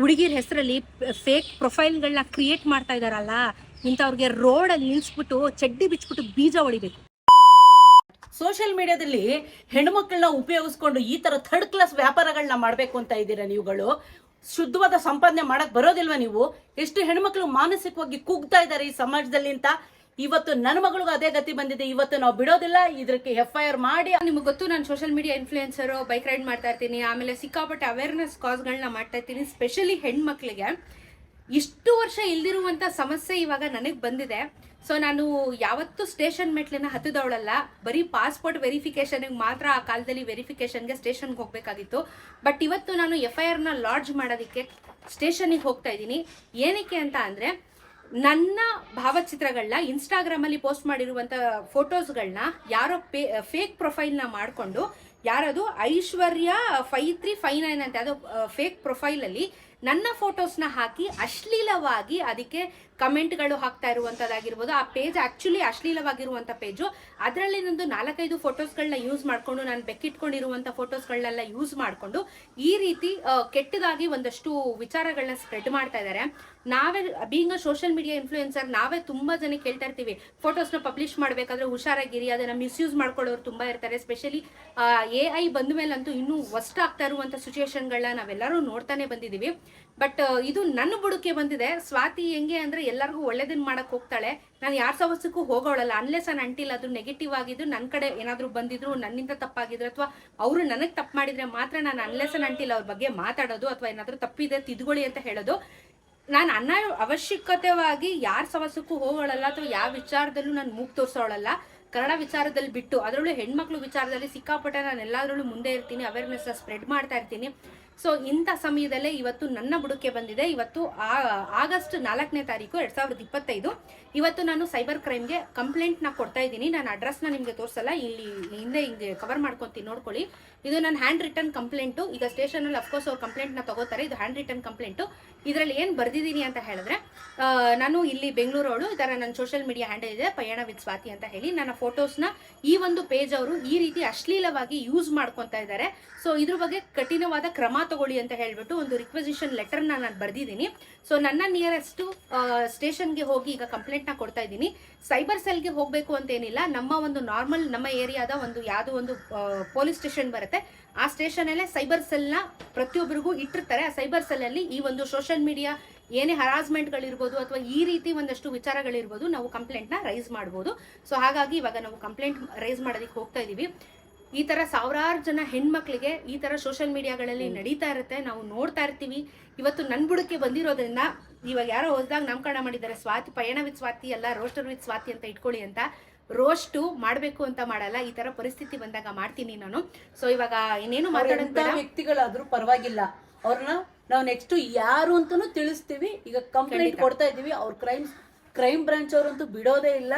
ಹುಡುಗಿರ ಹೆಸರಲ್ಲಿ fake ಪ್ರೊಫೈಲ್ಗಳನ್ನ create ಮಾಡ್ತಾ ಇದಾರಲ್ಲ, ಇಂಥವ್ರಿಗೆ ರೋಡಲ್ಲಿ ನಿಲ್ಸ್ಬಿಟ್ಟು ಚಡ್ಡಿ ಬಿಚ್ಬಿಟ್ಟು ಬೀಜ ಹೊಡಿಬೇಕು. ಸೋಷಿಯಲ್ ಮೀಡಿಯಾದಲ್ಲಿ ಹೆಣ್ಮಕ್ಳನ್ನ ಉಪಯೋಗಿಸ್ಕೊಂಡು ಈ ತರ ಥರ್ಡ್ ಕ್ಲಾಸ್ ವ್ಯಾಪಾರಗಳನ್ನ ಮಾಡಬೇಕು ಅಂತ ಇದ್ದೀರಾ ನೀವುಗಳು? ಶುದ್ಧವಾದ ಸಂಪಾದನೆ ಮಾಡಕ್ ಬರೋದಿಲ್ವಾ ನೀವು? ಎಷ್ಟು ಹೆಣ್ಮಕ್ಳು ಮಾನಸಿಕವಾಗಿ ಕುಗ್ತಾ ಇದ್ದಾರೆ ಈ ಸಮಾಜದಲ್ಲಿ ಅಂತ? ಇವತ್ತು ನನ್ನ ಮಗಳಿಗೂ ಅದೇ ಗತಿ ಬಂದಿದೆ. ಇವತ್ತು ನಾವು ಬಿಡೋದಿಲ್ಲ. ಇದಕ್ಕೆ ಎಫ್ ಐ ಆರ್ ಮಾಡಿ. ನಿಮ್ಗೆ ಗೊತ್ತು, ನಾನು social media influencer bike ride ಮಾಡ್ತಾ ಇರ್ತೀನಿ. ಆಮೇಲೆ ಸಿಕ್ಕಾಪಟ್ಟೆ ಅವೇರ್ನೆಸ್ ಕಾಸ್ಗಳನ್ನ ಮಾಡ್ತಾ ಇರ್ತೀನಿ ಸ್ಪೆಷಲಿ ಹೆಣ್ಮಕ್ಳಿಗೆ. ಇಷ್ಟು ವರ್ಷ ಇಲ್ದಿರುವಂತ ಸಮಸ್ಯೆ ಇವಾಗ ನನಗೆ ಬಂದಿದೆ. ಸೊ ನಾನು ಯಾವತ್ತೂ ಸ್ಟೇಷನ್ ಮೆಟ್ಲಿನ ಹತ್ತಿದವಳಲ್ಲ. ಬರೀ ಪಾಸ್ಪೋರ್ಟ್ ವೆರಿಫಿಕೇಷನಿಗೆ ಮಾತ್ರ ಆ ಕಾಲದಲ್ಲಿ ವೆರಿಫಿಕೇಶನ್ಗೆ ಸ್ಟೇಷನ್ಗೆ ಹೋಗಬೇಕಾಗಿತ್ತು. ಬಟ್ ಇವತ್ತು ನಾನು ಎಫ್ ಐ ಆರ್ನ ಲಾಡ್ಜ್ ಮಾಡೋದಕ್ಕೆ ಸ್ಟೇಷನಿಗೆ ಹೋಗ್ತಾ ಇದ್ದೀನಿ. ಏನಕ್ಕೆ ಅಂತ ಅಂದರೆ ನನ್ನ ಭಾವಚಿತ್ರಗಳನ್ನ ಇನ್ಸ್ಟಾಗ್ರಾಮಲ್ಲಿ ಪೋಸ್ಟ್ ಮಾಡಿರುವಂಥ ಫೋಟೋಸ್ಗಳನ್ನ ಯಾರೋ ಪೇ ಫೇಕ್ ಪ್ರೊಫೈಲ್ನ ಮಾಡಿಕೊಂಡು, ಯಾರದು Aishwarya five three five nine ಅಂತ ಅದು ಫೇಕ್ ಪ್ರೊಫೈಲಲ್ಲಿ ನನ್ನ ಫೋಟೋಸ್ನ ಹಾಕಿ ಅಶ್ಲೀಲವಾಗಿ ಅದಕ್ಕೆ ಕಮೆಂಟ್ಗಳು ಹಾಕ್ತಾ ಇರುವಂಥದ್ದಾಗಿರ್ಬೋದು ಆ ಪೇಜ್ ಆ್ಯಕ್ಚುಲಿ ಅಶ್ಲೀಲವಾಗಿರುವಂಥ ಪೇಜು. ಅದರಲ್ಲಿ ನಂದು ನಾಲ್ಕೈದು ಫೋಟೋಸ್ಗಳನ್ನ ಯೂಸ್ ಮಾಡಿಕೊಂಡು ನಾನು ಬೆಕ್ಕಿಟ್ಕೊಂಡಿರುವಂಥ ಫೋಟೋಸ್ಗಳನ್ನೆಲ್ಲ ಯೂಸ್ ಮಾಡಿಕೊಂಡು ಈ ರೀತಿ ಕೆಟ್ಟದಾಗಿ ಒಂದಷ್ಟು ವಿಚಾರಗಳನ್ನ ಸ್ಪ್ರೆಡ್ ಮಾಡ್ತಾ ಇದ್ದಾರೆ. ನಾವೇ ಬೀಂಗ್ ಸೋಷಿಯಲ್ ಮೀಡಿಯಾ ಇನ್ಫ್ಲೂಯೆನ್ಸರ್ ನಾವೇ ತುಂಬಾ ಜನ ಕೇಳ್ತಾ ಇರ್ತೀವಿ. ಫೋಟೋಸ್ನ ಪಬ್ಲಿಷ್ ಮಾಡಬೇಕಾದ್ರೆ ಹುಷಾರಾಗಿರಿ, ಅದನ್ನ ಮಿಸ್ಯೂಸ್ ಮಾಡ್ಕೊಳ್ಳೋರು ತುಂಬಾ ಇರ್ತಾರೆ. ಸ್ಪೆಷಲಿ ಎ ಐ ಬಂದ ಮೇಲಂತೂ ಇನ್ನೂ ವಸ್ಟ್ ಆಗ್ತಾ ಇರುವಂತ ಸಿಚುಯೇಷನ್ಗಳನ್ನ ನಾವೆಲ್ಲರೂ ನೋಡ್ತಾನೆ ಬಂದಿದ್ದೀವಿ. ಬಟ್ ಇದು ನನ್ನ ಬುಡಕ್ಕೆ ಬಂದಿದೆ. ಸ್ವಾತಿ ಹೆಂಗೆ ಅಂದ್ರೆ ಎಲ್ಲರಿಗೂ ಒಳ್ಳೇದನ್ನ ಮಾಡಕ್ ಹೋಗ್ತಾಳೆ. ನಾನು ಯಾರ ಸವಸಕ್ಕೂ ಹೋಗೋಳಲ್ಲ. ಅನ್ಲೆಸ್ ನಾನು ಅಂಟಿಲ್ಲ ಅದು ನೆಗೆಟಿವ್ ಆಗಿದ್ದು ನನ್ನ ಕಡೆ ಏನಾದರೂ ಬಂದಿದ್ರು, ನನ್ನಿಂದ ತಪ್ಪಾಗಿದ್ರು ಅಥವಾ ಅವರು ನನಗೆ ತಪ್ಪು ಮಾಡಿದ್ರೆ ಮಾತ್ರ ನಾನು ಅನ್ಲೆಸ್ ಅಂಟಿಲ್ಲ ಅವ್ರ ಬಗ್ಗೆ ಮಾತಾಡೋದು ಅಥವಾ ಏನಾದರೂ ತಪ್ಪಿದೆ, ತಿದ್ಕೊಳ್ಳಿ ಅಂತ ಹೇಳೋದು. ನಾನು ಅನ್ನ ಅವಶ್ಯಕತೆವಾಗಿ ಯಾರ ಸಮಸ್ಯಕ್ಕೂ ಹೋಗೋಳಲ್ಲ ಅಥವಾ ಯಾವ ವಿಚಾರದಲ್ಲೂ ನಾನು ಮೂಗ್ ತೋರಿಸೋಳಲ್ಲ. ಕನ್ನಡ ವಿಚಾರದಲ್ಲಿ ಬಿಟ್ಟು, ಅದರಲ್ಲೂ ಹೆಣ್ಮಕ್ಳು ವಿಚಾರದಲ್ಲಿ ಸಿಕ್ಕಾಪಟ್ಟೆ ನಾನು ಎಲ್ಲದರಲ್ಲೂ ಮುಂದೆ ಇರ್ತೀನಿ ಅವೇರ್ನೆಸ್ ಸ್ಪ್ರೆಡ್ ಮಾಡ್ತಾ ಇರ್ತೀನಿ. ಸೊ ಇಂಥ ಸಮಯದಲ್ಲೇ ಇವತ್ತು ನನ್ನ ಬುಡಕ್ಕೆ ಬಂದಿದೆ. ಇವತ್ತು ಆಗಸ್ಟ್ ನಾಲ್ಕನೇ ತಾರೀಕು ಎರಡ್ ಸಾವಿರದ ಇಪ್ಪತ್ತೈದು. ಇವತ್ತು ನಾನು ಸೈಬರ್ ಕ್ರೈಮ್ಗೆ ಕಂಪ್ಲೇಂಟ್ನ ಕೊಡ್ತಾ ಇದ್ದೀನಿ. ನಾನು ಅಡ್ರೆಸ್ನ ನಿಮಗೆ ತೋರಿಸಲ್ಲ. ಇಲ್ಲಿ, ಹಿಂದೆ ಹಿಂಗೆ ಕವರ್ ಮಾಡ್ಕೊತೀನಿ, ನೋಡ್ಕೊಳ್ಳಿ. ಇದು ನನ್ನ ಹ್ಯಾಂಡ್ ರಿಟರ್ನ್ ಕಂಪ್ಲೇಂಟು ಈಗ ಸ್ಟೇಷನಲ್ಲಿ ಅಫ್ಕೋರ್ಸ್ ಅವ್ರು ಕಂಪ್ಲೇಂಟ್ನ ತಗೋತಾರೆ. ಇದು ಹ್ಯಾಂಡ್ ರಿಟರ್ನ್ ಕಂಪ್ಲೇಂಟು ಇದರಲ್ಲಿ ಏನು ಬರೆದಿದ್ದೀನಿ ಅಂತ ಹೇಳಿದ್ರೆ ನಾನು ಇಲ್ಲಿ ಬೆಂಗಳೂರವಳು. ಥರ ನನ್ನ ಸೋಷಿಯಲ್ ಮೀಡಿಯಾ ಹ್ಯಾಂಡಲ್ ಇದೆ. ಪಯಣ ವಿತ್ ಸ್ವಾತಿ ಅಂತ ಹೇಳಿ ನನ್ನ ಫೋಟೋಸ್ನ ಈ ಒಂದು ಪೇಜ್ ಅವರು ಈ ರೀತಿ ಅಶ್ಲೀಲವಾಗಿ ಯೂಸ್ ಮಾಡ್ಕೊತಾ ಇದ್ದಾರೆ. ಸೊ ಇದ್ರ ಬಗ್ಗೆ ಕಠಿಣವಾದ ಕ್ರಮ ತಗೊಳ್ಳಿ ಅಂತ ಹೇಳ್ಬಿಟ್ಟು ಒಂದು ರಿಕ್ವೆಸಿಷನ್ ಲೆಟರ್ನ ನಾನು ಬರೆದಿದ್ದೀನಿ. ಸೊ ನನ್ನ ನಿಯರೆಸ್ಟ್ ಸ್ಟೇಷನ್ಗೆ ಹೋಗಿ ಈಗ ಕಂಪ್ಲೇಂಟ್ನ ಕೊಡ್ತಾ ಇದ್ದೀನಿ. ಸೈಬರ್ ಸೆಲ್ಗೆ ಹೋಗಬೇಕು ಅಂತ ಏನಿಲ್ಲ. ನಮ್ಮ ಒಂದು ನಾರ್ಮಲ್ ನಮ್ಮ ಏರಿಯಾದ ಒಂದು ಯಾವುದೋ ಒಂದು ಪೊಲೀಸ್ ಸ್ಟೇಷನ್ ಬರುತ್ತೆ. ಆ ಸ್ಟೇಷನಲ್ಲೇ ಸೈಬರ್ ಸೆಲ್ನ ಪ್ರತಿಯೊಬ್ಬರಿಗೂ ಇಟ್ಟಿರ್ತಾರೆ. ಆ ಸೈಬರ್ ಸೆಲ್ಲಲ್ಲಿ ಈ ಒಂದು ಸೋಷಿಯಲ್ ಮೀಡಿಯಾ ಏನೇ ಹರಾಸ್ಮೆಂಟ್ಗಳಿರ್ಬೋದು ಅಥವಾ ಈ ರೀತಿ ಒಂದಷ್ಟು ವಿಚಾರಗಳಿರ್ಬೋದು ನಾವು ಕಂಪ್ಲೇಂಟ್ನ ರೈಸ್ ಮಾಡ್ಬೋದು. ಸೊ ಹಾಗಾಗಿ ಇವಾಗ ನಾವು ಕಂಪ್ಲೇಂಟ್ ರೈಸ್ ಮಾಡೋದಕ್ಕೆ ಹೋಗ್ತಾ ಇದ್ದೀವಿ ಈ ತರ ಸಾವಿರಾರು ಜನ ಹೆಣ್ಮಕ್ಳಿಗೆ ಈ ತರ ಸೋಷಿಯಲ್ ಮೀಡಿಯಾಗಳಲ್ಲಿ ನಡೀತಾ ಇರುತ್ತೆ ನಾವು ನೋಡ್ತಾ ಇರ್ತೀವಿ. ಇವತ್ತು ನನ್ನ ಬುಡಕ್ಕೆ ಬಂದಿರೋದ್ರಿಂದ ಇವಾಗ ಯಾರೋ ಹೋದಾಗ ನಾಮಕರಣ ಮಾಡಿದ್ದಾರೆ ಸ್ವಾತಿ ಪಯಣ ವಿತ್ ಸ್ವಾತಿ ಅಲ್ಲ ರೋಸ್ಟರ್ ವಿತ್ ಸ್ವಾತಿ ಅಂತ ಇಟ್ಕೊಳ್ಳಿ ಅಂತ. ರೋಸ್ಟು ಮಾಡಬೇಕು ಅಂತ ಮಾಡಲ್ಲ ಈ ತರ ಪರಿಸ್ಥಿತಿ ಬಂದಾಗ ಮಾಡ್ತೀನಿ ನಾನು. ಸೊ ಇವಾಗ ಇನ್ನೇನು ಮಾತಾಡಂತ ವ್ಯಕ್ತಿಗಳಾದ್ರೂ ಪರವಾಗಿಲ್ಲ. ಅವ್ರನ್ನ ನಾವು ನೆಕ್ಸ್ಟ್ ಯಾರು ಅಂತಾನು ತಿಳಿಸ್ತೀವಿ. ಈಗ ಕಂಪ್ಲೇಂಟ್ ಕೊಡ್ತಾ ಇದೀವಿ ಅವ್ರ ಕ್ರೈಮ್ ಕ್ರೈಮ್ ಬ್ರಾಂಚ್ ಅವ್ರಂತೂ ಬಿಡೋದೇ ಇಲ್ಲ.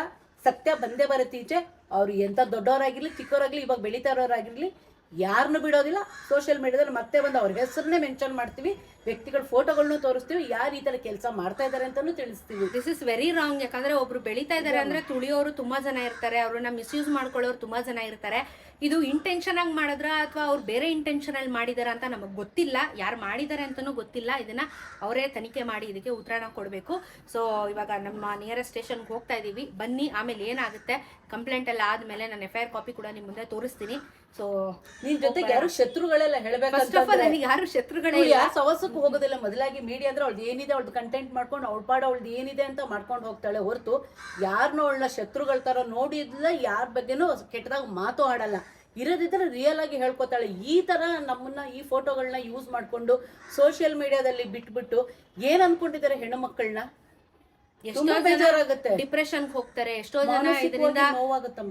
ಸತ್ಯ ಬಂದೇ ಬರುತ್ತೆ ಈಚೆ. ಅವ್ರು ಎಂತ ದೊಡ್ಡವರಾಗಿರಲಿ, ಚಿಕ್ಕವರಾಗಲಿ, ಇವಾಗ ಬೆಳೀತಾ ಇರೋರಾಗಿರಲಿ ಯಾರನ್ನು ಬಿಡೋದಿಲ್ಲ. ಸೋಷಿಯಲ್ ಮೀಡಿಯಾದಲ್ಲಿ ಮತ್ತೆ ಬಂದು ಅವ್ರ ಹೆಸರನ್ನೇ ಮೆನ್ಷನ್ ಮಾಡ್ತೀವಿ. ವ್ಯಕ್ತಿಗಳ ಫೋಟೋಗಳನ್ನೂ ತೋರಿಸ್ತೀವಿ. ಯಾರು ಈ ತರ ಕೆಲಸ ಮಾಡ್ತಾ ಇದ್ದಾರೆ ಅಂತಾನು ತಿಳಿಸ್ತೀವಿ. ದಿಸ್ ಇಸ್ ವೆರಿ ರಾಂಗ್ ಯಾಕಂದ್ರೆ ಒಬ್ರು ಬೆಳೀತಾ ಇದ್ದಾರೆ ಅಂದ್ರೆ ತುಳಿಯೋರು ತುಂಬಾ ಜನ ಇರ್ತಾರೆ. ಅವ್ರನ್ನ ಮಿಸ್ಯೂಸ್ ಮಾಡ್ಕೊಳ್ಳೋರು ತುಂಬಾ ಜನ ಇರ್ತಾರೆ. ಇದು ಇಂಟೆನ್ಷನ್ ಆಗಿ ಮಾಡಿದ್ರ ಅಥವಾ ಅವ್ರು ಬೇರೆ ಇಂಟೆನ್ಷನ್ ಅಲ್ಲಿ ಮಾಡಿದಾರ ಅಂತ ನಮಗೆ ಗೊತ್ತಿಲ್ಲ. ಯಾರು ಮಾಡಿದ್ದಾರೆ ಅಂತಾನೂ ಗೊತ್ತಿಲ್ಲ. ಇದನ್ನ ಅವರೇ ತನಿಖೆ ಮಾಡಿ ಇದಕ್ಕೆ ಉತ್ತರಾಣ ಕೊಡಬೇಕು. ಸೊ ಇವಾಗ ನಮ್ಮ ನಿಯರೆಸ್ಟ್ ಸ್ಟೇಷನ್ಗೆ ಹೋಗ್ತಾ ಇದೀವಿ. ಬನ್ನಿ ಆಮೇಲೆ ಏನಾಗುತ್ತೆ? ಕಂಪ್ಲೇಂಟ್ ಎಲ್ಲ ಆದ್ಮೇಲೆ ನಾನು ಎಫ್ ಐ ಆರ್ ಕಾಪಿ ಕೂಡ ನಿಮ್ ಮುಂದೆ ತೋರಿಸ್ತೀನಿ. ಸೊ ನಿನ್ ಜೊತೆಗೆ ಯಾರು ಶತ್ರುಗಳೆಲ್ಲ ಫಸ್ಟ್ ಆಫ್ ಆಲ್ ನನಗೆ ಯಾರು ಶತ್ರುಗಳೇ ಯಾರು ಸವಸಕ್ಕೂ ಹೋಗೋದಿಲ್ಲ. ಮೊದಲಾಗಿ ಮೀಡಿಯಾ ಅಂದ್ರೆ ಅವಳ್ದು ಏನಿದೆ ಅವಳ್ದು ಕಂಟೆಂಟ್ ಮಾಡ್ಕೊಂಡು ಅವಳ ಪಾಡ ಅವಳ್ದು ಏನಿದೆ ಅಂತ ಮಾಡ್ಕೊಂಡು ಹೋಗ್ತಾಳೆ ಹೊರತು. ಯಾರನ್ನೂ ಅವಳನ್ನ ಶತ್ರುಗಳ ತರ ನೋಡಿದ್ಲ ಯಾರ ಬಗ್ಗೆನೂ ಕೆಟ್ಟದಾಗ ಮಾತು ಆಡಲ್ಲ. ಇರೋದಿದ್ರೆ ರಿಯಲ್ ಆಗಿ ಹೇಳ್ಕೊತಾಳೆ. ಈ ತರ ನಮ್ಮನ್ನ ಈ ಫೋಟೋಗಳನ್ನ ಯೂಸ್ ಮಾಡಿಕೊಂಡು ಸೋಷಿಯಲ್ ಮೀಡಿಯಾದಲ್ಲಿ ಬಿಟ್ಬಿಟ್ಟು ಏನು ಅನ್ಕೊಂಡಿದ್ದಾರೆ ಹೆಣ್ಣು ಮಕ್ಕಳನ್ನ? ಎಷ್ಟೋ ಜನ ಡಿಪ್ರೆಷನ್ ಹೋಗ್ತಾರೆ ಎಷ್ಟೋ ಜನ ಇದರಿಂದ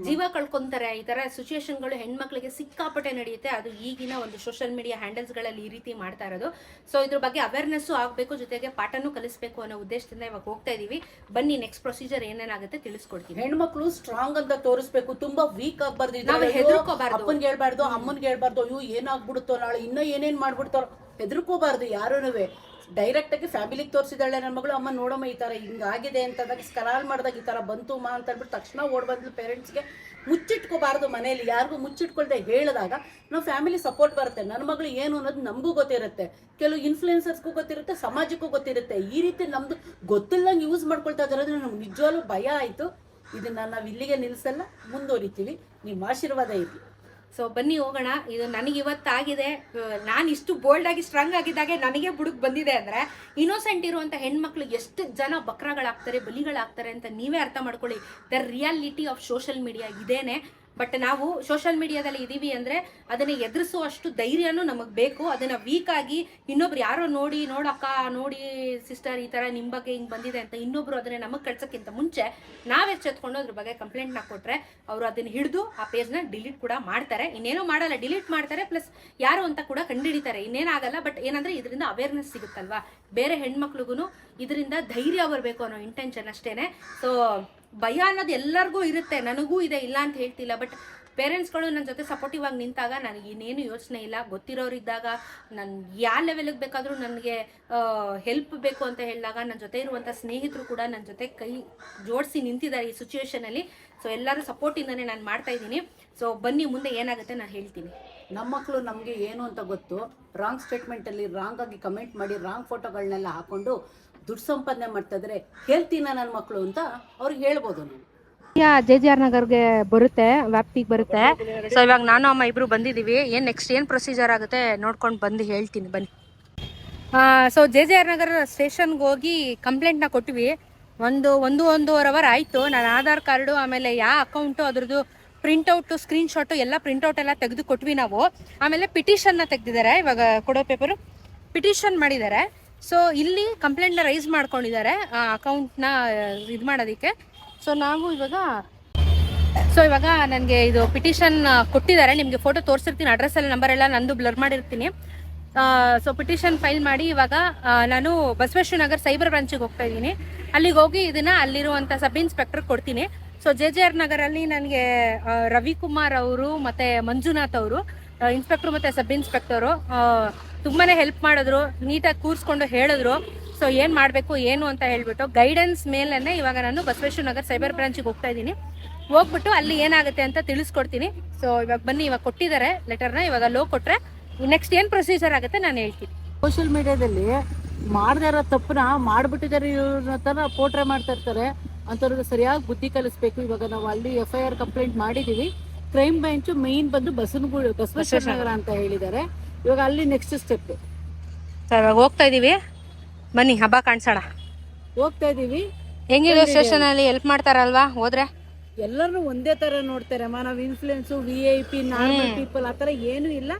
ಜೀವ ಕಳ್ಕೊಂತಾರೆ. ಈ ತರ ಸಿಚುಯೇಷನ್ಗಳು ಹೆಣ್ಮಕ್ಳಿಗೆ ಸಿಕ್ಕಾಪಟ್ಟೆ ನಡೆಯುತ್ತೆ. ಅದು ಈಗಿನ ಒಂದು ಸೋಷಿಯಲ್ ಮೀಡಿಯಾ ಹ್ಯಾಂಡಲ್ಸ್ಗಳಲ್ಲಿ ಈ ರೀತಿ ಮಾಡ್ತಾ ಇರೋದು. ಸೊ ಇದ್ರ ಬಗ್ಗೆ ಅವೇರ್ನೆಸ್ ಆಗಬೇಕು ಜೊತೆಗೆ ಪಾಠನೂ ಕಲಿಸಬೇಕು ಅನ್ನೋ ಉದ್ದೇಶದಿಂದ ಇವಾಗ ಹೋಗ್ತಾ ಇದೀವಿ. ಬನ್ನಿ ನೆಕ್ಸ್ಟ್ ಪ್ರೊಸೀಜರ್ ಏನೇನಾಗುತ್ತೆ ತಿಳಿಸ್ಕೊಡ್ತೀನಿ. ಹೆಣ್ಮಕ್ಳು ಸ್ಟ್ರಾಂಗ್ ಅಂತ ತೋರಿಸ್ಬೇಕು. ತುಂಬಾ ವೀಕ್ ಆಗ್ಬಾರ್ದು ನಾವು ಹೆದರ್ಕೋಬಾರ್ದು. ಅಪ್ಪನ್ಗೆ ಹೇಳ್ಬಾರ್ದು ಅಮ್ಮನ್ಗೆ ಹೇಳ್ಬಾರ್ದು. ಅಯ್ಯೋ ಏನಾಗ್ಬಿಡುತ್ತೋ ನಾಳೆ? ಇನ್ನೂ ಏನೇನ್ ಮಾಡ್ಬಿಡ್ತಾರೋ? ಹೆದರ್ಕೋಬಾರ್ದು ಯಾರೂನುವೆ. ಡೈರೆಕ್ಟಾಗಿ ಫ್ಯಾಮಿಲಿಗೆ ತೋರಿಸಿದಾಳೆ ನನ್ನ ಮಗಳು, ಅಮ್ಮ ನೋಡಮ್ಮ ಈ ಥರ ಹಿಂಗಾಗಿದೆ ಅಂತಂದಾಗ ಸ್ಕರಾಲ್ ಮಾಡಿದಾಗ ಈ ಥರ ಬಂತು ಮಾ ಅಂತ ಅಂದ್ಬಿಟ್ಟು ತಕ್ಷಣ ಓಡ್ ಪೇರೆಂಟ್ಸ್ ಪೇರೆಂಟ್ಸ್ಗೆ ಮುಚ್ಚಿಟ್ಕೋಬಾರ್ದು ಮನೇಲಿ, ಯಾರಿಗೂ ಮುಚ್ಚಿಟ್ಕೊಳ್ದೆ ಹೇಳಿದಾಗ ನಾವು ಫ್ಯಾಮಿಲಿ ಸಪೋರ್ಟ್ ಬರುತ್ತೆ. ನನ್ನ ಮಗಳು ಏನು ಅನ್ನೋದು ನಮಗೂ ಗೊತ್ತಿರುತ್ತೆ. ಕೆಲವು ಇನ್ಫ್ಲುಯೆನ್ಸರ್ಸ್ಗೂ ಗೊತ್ತಿರುತ್ತೆ, ಸಮಾಜಕ್ಕೂ ಗೊತ್ತಿರುತ್ತೆ. ಈ ರೀತಿ ನಮ್ದು ಗೊತ್ತಿಲ್ಲಂಗೆ ಯೂಸ್ ಮಾಡ್ಕೊಳ್ತಾ ಇದ್ರೆ ನಮ್ಗೆ ನಿಜವಾಗ್ಲೂ ಭಯ ಆಯಿತು. ಇದನ್ನ ನಾವು ಇಲ್ಲಿಗೆ ನಿಲ್ಲಿಸಲ್ಲ ಮುಂದುವರಿತೀವಿ. ನಿಮ್ಮ ಆಶೀರ್ವಾದ ಇರಲಿ ಸೊ ಬನ್ನಿ ಹೋಗೋಣ. ಇದು ನನಗೆ ಇವತ್ತಾಗಿದೆ ನಾನು ಇಷ್ಟು ಬೋಲ್ಡ್ ಆಗಿ ಸ್ಟ್ರಾಂಗ್ ಆಗಿದ್ದಾಗೆ ನನಗೆ ಬುಡುಕ್ ಬಂದಿದೆ ಅಂದ್ರೆ ಇನ್ನೋಸೆಂಟ್ ಇರುವಂಥ ಹೆಣ್ಮಕ್ಳು ಎಷ್ಟು ಜನ ಬಕ್ರಗಳಾಗ್ತಾರೆ, ಬಲಿಗಳಾಗ್ತಾರೆ ಅಂತ ನೀವೇ ಅರ್ಥ ಮಾಡ್ಕೊಳ್ಳಿ. The reality of social media ಇದೇನೆ. ಬಟ್ ನಾವು ಸೋಷಲ್ ಮೀಡಿಯಾದಲ್ಲಿ ಇದೀವಿ ಅಂದ್ರೆ ಅದನ್ನ ಎದುರಿಸುವಷ್ಟು ಧೈರ್ಯನೂ ನಮಗೆ ಬೇಕು. ಅದನ್ನ ವೀಕಾಗಿ ಇನ್ನೊಬ್ರು ಯಾರೋ ನೋಡಿ, ನೋಡಕ್ಕ, ನೋಡಿ ಸಿಸ್ಟರ್ ಈ ತರ ನಿಮ್ಮ ಬಗ್ಗೆ ಹಿಂಗೆ ಬಂದಿದೆ ಅಂತ ಇನ್ನೊಬ್ರು ಅದನ್ನ ನಮಗೆ ಕಳ್ಸಕ್ಕಿಂತ ಮುಂಚೆ ನಾವೇ ಎಚ್ಚೆತ್ಕೊಂಡು ಅದ್ರ ಬಗ್ಗೆ ಕಂಪ್ಲೇಂಟ್ ಕೊಟ್ಟರೆ ಅವರು ಅದನ್ನ ಹಿಡಿದು ಆ ಪೇಜ್ನ ಡಿಲೀಟ್ ಕೂಡ ಮಾಡ್ತಾರೆ. ಇನ್ನೇನೋ ಮಾಡಲ್ಲ ಡಿಲೀಟ್ ಮಾಡ್ತಾರೆ. ಪ್ಲಸ್ ಯಾರು ಅಂತ ಕೂಡ ಕಂಡುಹಿಡಿತಾರೆ ಇನ್ನೇನಾಗಲ್ಲ ಬಟ್ ಏನಂದ್ರೆ ಇದರಿಂದ ಅವೇರ್ನೆಸ್ ಸಿಗುತ್ತಲ್ವಾ? ಬೇರೆ ಹೆಣ್ಮಕ್ಳಿಗೂ ಇದರಿಂದ ಧೈರ್ಯ ಬರಬೇಕು ಅನ್ನೋ ಇಂಟೆನ್ಷನ್ ಅಷ್ಟೇ ಸೊ ಭಯ ಅನ್ನೋದು ಎಲ್ಲರಿಗೂ ಇರುತ್ತೆ. ನನಗೂ ಇದೆ, ಇಲ್ಲ ಅಂತ ಹೇಳ್ತಿಲ್ಲ. ಬಟ್ ಪೇರೆಂಟ್ಸ್ಗಳು ನನ್ನ ಜೊತೆ ಸಪೋರ್ಟಿವ್ ಆಗಿ ನಿಂತಾಗ ನನಗೆ ಇನ್ನೇನು ಯೋಚನೆ ಇಲ್ಲ. ಗೊತ್ತಿರೋರಿದ್ದಾಗ ನಾನು ಯಾವ ಲೆವೆಲ್ಗೆ ಬೇಕಾದರೂ ನನಗೆ ಹೆಲ್ಪ್ ಬೇಕು ಅಂತ ಹೇಳಿದಾಗ ನನ್ನ ಜೊತೆ ಇರುವಂಥ ಸ್ನೇಹಿತರು ಕೂಡ ನನ್ನ ಜೊತೆ ಕೈ ಜೋಡಿಸಿ ನಿಂತಿದ್ದಾರೆ ಈ ಸಿಚುವೇಶನಲ್ಲಿ ಸೊ ಎಲ್ಲರೂ ಸಪೋರ್ಟಿಂದನೇ ನಾನು ಮಾಡ್ತಾ ಇದ್ದೀನಿ. ಸೊ ಬನ್ನಿ, ಮುಂದೆ ಏನಾಗುತ್ತೆ ನಾನು ಹೇಳ್ತೀನಿ. ನಮ್ಮ ಮಕ್ಕಳು ನಮಗೆ ಏನು ಅಂತ ಗೊತ್ತು? ರಾಂಗ್ ಸ್ಟೇಟ್ಮೆಂಟಲ್ಲಿ ರಾಂಗ್ ಆಗಿ ಕಮೆಂಟ್ ಮಾಡಿ ರಾಂಗ್ ಫೋಟೋಗಳನ್ನೆಲ್ಲ ಹಾಕೊಂಡು ದುಡ್ಡು ಸಂಪಾದನೆ ಮಾಡ್ತಾ ಇದ್ರೆ ಹೇಳ್ತೀನ ನನ್ನ ಮಕ್ಕಳು ಅಂತ ಅವ್ರಿಗೆ ಹೇಳ್ಬೋದು ನಾನು. ಜೆ ಜಿ ಆರ್ ನಗರ್ಗೆ ಬರುತ್ತೆ ವ್ಯಾಪ್ತಿಗೆ ಬರುತ್ತೆ. ಸೊ ಇವಾಗ ನಾನು ಅಮ್ಮ ಇಬ್ರು ಬಂದಿದ್ದೀವಿ ಏನು ನೆಕ್ಸ್ಟ್ ಏನು ಪ್ರೊಸೀಜರ್ ಆಗುತ್ತೆ ನೋಡ್ಕೊಂಡು ಬಂದು ಹೇಳ್ತೀನಿ ಬನ್ನಿ. So J J R Nagar ಸ್ಟೇಷನ್ಗೆ ಹೋಗಿ ಕಂಪ್ಲೇಂಟ್ನ ಕೊಟ್ವಿ. ಒಂದು ಒಂದು ಒಂದೂವರೆ ಅವರ್ ಆಯಿತು. ನನ್ನ ಆಧಾರ್ ಕಾರ್ಡು ಆಮೇಲೆ ಯಾವ ಅಕೌಂಟು ಅದ್ರದ್ದು ಪ್ರಿಂಟೌಟು ಸ್ಕ್ರೀನ್ಶಾಟು ಎಲ್ಲ ಪ್ರಿಂಟೌಟ್ ಎಲ್ಲ ತೆಗೆದು ಕೊಟ್ವಿ ನಾವು. ಆಮೇಲೆ ಪಿಟಿಷನ್ನ ತೆಗೆದಿದ್ದಾರೆ. ಇವಾಗ ಕೊಡೋ ಪೇಪರು ಪಿಟಿಷನ್ ಮಾಡಿದ್ದಾರೆ. ಸೊ ಇಲ್ಲಿ ಕಂಪ್ಲೇಂಟ್ನ ರೈಸ್ ಮಾಡ್ಕೊಂಡಿದ್ದಾರೆ ಅಕೌಂಟ್ನ ಇದು ಮಾಡೋದಕ್ಕೆ. ಸೊ ನಾವು ಇವಾಗ ಸೊ ಇವಾಗ ನನಗೆ ಇದು ಪಿಟಿಷನ್ ಕೊಟ್ಟಿದ್ದಾರೆ. ನಿಮಗೆ ಫೋಟೋ ತೋರಿಸಿರ್ತೀನಿ ಅಡ್ರೆಸ್ ಎಲ್ಲ ನಂಬರ್ ಎಲ್ಲ ನಂದು ಬ್ಲರ್ ಮಾಡಿರ್ತೀನಿ. ಸೊ ಪಿಟಿಷನ್ ಫೈಲ್ ಮಾಡಿ ಇವಾಗ ನಾನು ಬಸವೇಶ್ವರ ನಗರ್ ಸೈಬರ್ ಬ್ರಾಂಚಿಗೆ ಹೋಗ್ತಾ ಇದ್ದೀನಿ. ಅಲ್ಲಿಗೆ ಹೋಗಿ ಇದನ್ನ ಅಲ್ಲಿರುವಂಥ ಸಬ್ ಇನ್ಸ್ಪೆಕ್ಟರ್ ಕೊಡ್ತೀನಿ. ಸೊ ಜೆ ಜೆ ಆರ್ ನಗರಲ್ಲಿ ನನಗೆ ರವಿಕುಮಾರ್ ಅವರು ಮತ್ತೆ ಮಂಜುನಾಥ್ ಅವರು ಇನ್ಸ್ಪೆಕ್ಟರ್ ಮತ್ತೆ ಸಬ್ ಇನ್ಸ್ಪೆಕ್ಟರು ತುಂಬಾನೇ ಹೆಲ್ಪ್ ಮಾಡಿದ್ರು ನೀಟಾಗಿ ಕೂರಿಸ್ಕೊಂಡು ಹೇಳಿದ್ರು. ಸೊ ಏನು ಮಾಡಬೇಕು ಏನು ಅಂತ ಹೇಳ್ಬಿಟ್ಟು ಗೈಡೆನ್ಸ್ ಮೇಲೇ ಇವಾಗ ನಾನು ಬಸವೇಶ್ವರ ನಗರ್ ಸೈಬರ್ ಬ್ರಾಂಚಿಗೆ ಹೋಗ್ತಾ ಇದ್ದೀನಿ. ಹೋಗ್ಬಿಟ್ಟು ಅಲ್ಲಿ ಏನಾಗುತ್ತೆ ಅಂತ ತಿಳಿಸ್ಕೊಡ್ತೀನಿ. ಸೊ ಇವಾಗ ಬನ್ನಿ ಇವಾಗ ಕೊಟ್ಟಿದ್ದಾರೆ ಲೆಟರ್ನ ಇವಾಗ ಲೋ ಕೊಟ್ಟರೆ ನೆಕ್ಸ್ಟ್ ಏನು ಪ್ರೊಸೀಜರ್ ಆಗುತ್ತೆ ನಾನು ಹೇಳ್ತೀನಿ. ಸೋಷಿಯಲ್ ಮೀಡಿಯಾದಲ್ಲಿ ಮಾಡದೇ ಇರೋ ತಪ್ಪನ್ನ ಮಾಡಿಬಿಟ್ಟಿದ್ದಾರೆ ಇವ್ರ ಥರ ಪೋಟ್ರೆ ಮಾಡ್ತಾ ಇರ್ತಾರೆ. ಅಂಥವ್ರಿಗೆ ಸರಿಯಾಗಿ ಬುದ್ಧಿ ಕಲಿಸ್ಬೇಕು. ಇವಾಗ ನಾವು ಅಲ್ಲಿ ಎಫ್ ಐ ಆರ್ ಕಂಪ್ಲೇಂಟ್ ಮಾಡಿದೀವಿ ಕ್ರೈಮ್ ಬ್ರಾಂಚು ಮೇನ್ ಬಂದು ಬಸವನಗುಡಿ ಬಸವೇಶ್ವರ ನಗರ ಅಂತ ಹೇಳಿದ್ದಾರೆ. ಇವಾಗ ಅಲ್ಲಿ ನೆಕ್ಸ್ಟ್ ಸ್ಟೆಪ್ ಸರ್ ಇವಾಗ ಹೋಗ್ತಾ ಇದೀವಿ. ಬನ್ನಿ ಹಬ್ಬ ಕಾಣಿಸೋಣ. ಹೋಗ್ತಾ ಇದೀವಿ. ಹೆಂಗಿದೆ ಸ್ಟೇಷನ್ ಅಲ್ಲಿ ಹೆಲ್ಪ್ ಮಾಡ್ತಾರಲ್ವಾ ಹೋದ್ರೆ? ಎಲ್ಲರೂ ಒಂದೇ ತರ ನೋಡ್ತಾರೆ ಅಮ್ಮ. ನಾವು influence V I P normal people ಆ ಥರ ಏನು ಇಲ್ಲ.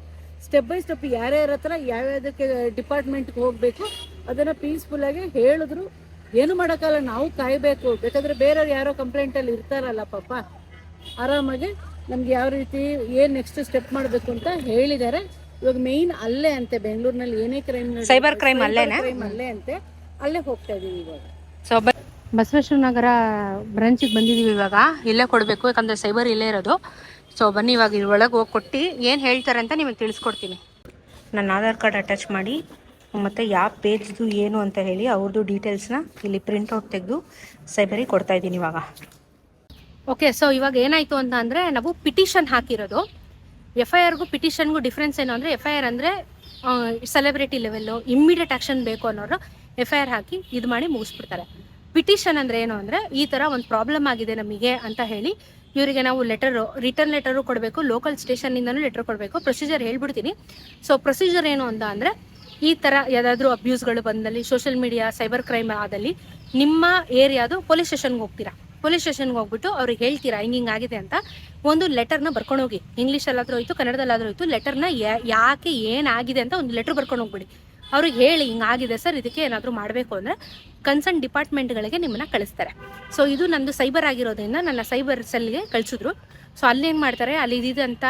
ಸ್ಟೆಪ್ ಬೈ ಸ್ಟೆಪ್ ಯಾರ್ಯಾರ ಹತ್ರ ಯಾವ್ಯಾವ್ದಕ್ಕೆ ಡಿಪಾರ್ಟ್ಮೆಂಟ್ಗೆ ಹೋಗಬೇಕು ಅದನ್ನು ಪೀಸ್ಫುಲ್ ಆಗಿ ಹೇಳಿದ್ರು. ಏನು ಮಾಡೋಕ್ಕಲ್ಲ ನಾವು ಕಾಯಬೇಕು. ಬೇಕಾದ್ರೆ ಬೇರೆಯವ್ರು ಯಾರೋ ಕಂಪ್ಲೇಂಟಲ್ಲಿ ಇರ್ತಾರಲ್ಲ ಪಾಪ. ಆರಾಮಾಗಿ ನಮ್ಗೆ ಯಾವ ರೀತಿ ಏನು ನೆಕ್ಸ್ಟ್ ಸ್ಟೆಪ್ ಮಾಡಬೇಕು ಅಂತ ಹೇಳಿದ್ದಾರೆ. ಇವಾಗ ಮೇಯ್ನ್ ಅಲ್ಲೇ ಅಂತೆ ಬೆಂಗಳೂರಿನಲ್ಲಿ ಏನೇ ಕ್ರೈಮ್ ಸೈಬರ್ ಅಲ್ಲೇನಾ? ಕ್ರೈಮ್ ಅಲ್ಲೇ ಅಂತೆ ಅಲ್ಲೇ ಹೋಗ್ತಾ ಇದೀವಿ ಇವಾಗ. ಸೊ ಬಸವೇಶ್ವರ ನಗರ ಬ್ರಾಂಚಿಗೆ ಬಂದಿದ್ದೀವಿ ಇವಾಗ ಇಲ್ಲೇ ಕೊಡಬೇಕು ಯಾಕಂದರೆ ಸೈಬರ್ ಇಲ್ಲೇ ಇರೋದು. ಸೊ ಬನ್ನಿ ಇವಾಗ ಇದ್ರೊಳಗೆ ಹೋಗಿ ಕೊಟ್ಟು ಏನು ಹೇಳ್ತಾರೆ ಅಂತ ನಿಮಗೆ ತಿಳಿಸ್ಕೊಡ್ತೀನಿ. ನನ್ನ ಆಧಾರ್ ಕಾರ್ಡ್ ಅಟ್ಯಾಚ್ ಮಾಡಿ ಮತ್ತು ಯಾವ ಪೇಜ್ದು ಏನು ಅಂತ ಹೇಳಿ ಅವ್ರದ್ದು ಡೀಟೇಲ್ಸ್ನ ಇಲ್ಲಿ ಪ್ರಿಂಟೌಟ್ ತೆಗೆದು ಸೈಬರಿಗೆ ಕೊಡ್ತಾ ಇದ್ದೀನಿ ಇವಾಗ. ಓಕೆ ಸೊ ಇವಾಗ ಏನಾಯಿತು ಅಂತ ಅಂದರೆ ನಾವು ಪಿಟಿಷನ್ ಹಾಕಿರೋದು. ಎಫ್ ಐ ಆರ್ಗೂ ಪಿಟಿಷನ್ಗೂ ಡಿಫ್ರೆನ್ಸ್ ಏನು ಅಂದರೆ ಎಫ್ ಐ ಆರ್ ಅಂದರೆ ಸೆಲೆಬ್ರಿಟಿ ಲೆವೆಲ್ಲು ಇಮ್ಮಿಡಿಯೇಟ್ ಆ್ಯಕ್ಷನ್ ಬೇಕು ಅನ್ನೋರು ಎಫ್ ಐ ಆರ್ ಹಾಕಿ ಇದು ಮಾಡಿ ಮುಗಿಸ್ಬಿಡ್ತಾರೆ. ಪಿಟಿಷನ್ ಅಂದರೆ ಏನು ಅಂದರೆ ಈ ಥರ ಒಂದು ಪ್ರಾಬ್ಲಮ್ ಆಗಿದೆ ನಮಗೆ ಅಂತ ಹೇಳಿ ಇವರಿಗೆ ನಾವು ಲೆಟರು ರಿಟರ್ನ್ ಲೆಟರು ಕೊಡಬೇಕು ಲೋಕಲ್ ಸ್ಟೇಷನ್ನಿಂದನೂ ಲೆಟರ್ ಕೊಡಬೇಕು ಪ್ರೊಸೀಜರ್ ಹೇಳ್ಬಿಡ್ತೀನಿ. ಸೊ ಪ್ರೊಸೀಜರ್ ಏನು ಅಂತ ಅಂದರೆ ಈ ಥರ ಯಾವುದಾದ್ರೂ ಅಬ್ಯೂಸ್ಗಳು ಬಂದಲ್ಲಿ ಸೋಷಿಯಲ್ ಮೀಡಿಯಾ ಸೈಬರ್ ಕ್ರೈಮ್ ಆದಲ್ಲಿ ನಿಮ್ಮ ಏರಿಯಾದು ಪೊಲೀಸ್ ಸ್ಟೇಷನ್ಗೆ ಹೋಗ್ತೀರಾ. ಪೊಲೀಸ್ ಸ್ಟೇಷನ್ಗೆ ಹೋಗ್ಬಿಟ್ಟು ಅವ್ರಿಗೆ ಹೇಳ್ತೀರಾ ಹಿಂಗೆ ಆಗಿದೆ ಅಂತ. ಒಂದು ಲೆಟರ್ನ ಬರ್ಕೊಂಡು ಹೋಗಿ. ಇಂಗ್ಲೀಷಲ್ಲಾದ್ರೂ ಹೋಯ್ತು, ಕನ್ನಡದಲ್ಲಾದ್ರೂ ಹೋಯ್ತು ಲೆಟರ್ನ ಯಾಕೆ ಏನಾಗಿದೆ ಅಂತ ಒಂದು ಲೆಟರ್ ಬರ್ಕೊಂಡು ಹೋಗ್ಬಿಡಿ. ಅವ್ರಿಗೆ ಹೇಳಿ ಹಿಂಗಾಗಿದೆ ಸರ್, ಇದಕ್ಕೆ ಏನಾದರೂ ಮಾಡಬೇಕು ಅಂದರೆ ಕನ್ಸರ್ನ್ ಡಿಪಾರ್ಟ್ಮೆಂಟ್ಗಳಿಗೆ ನಿಮ್ಮನ್ನ ಕಳಿಸ್ತಾರೆ. ಸೊ ಇದು ನಂದು ಸೈಬರ್ ಆಗಿರೋದ್ರಿಂದ ನನ್ನ ಸೈಬರ್ ಸೆಲ್ಗೆ ಕಳಿಸಿದ್ರು. ಸೊ ಏನು ಮಾಡ್ತಾರೆ? ಅಲ್ಲಿ ಇದ್ದಿದ್ದಂಥ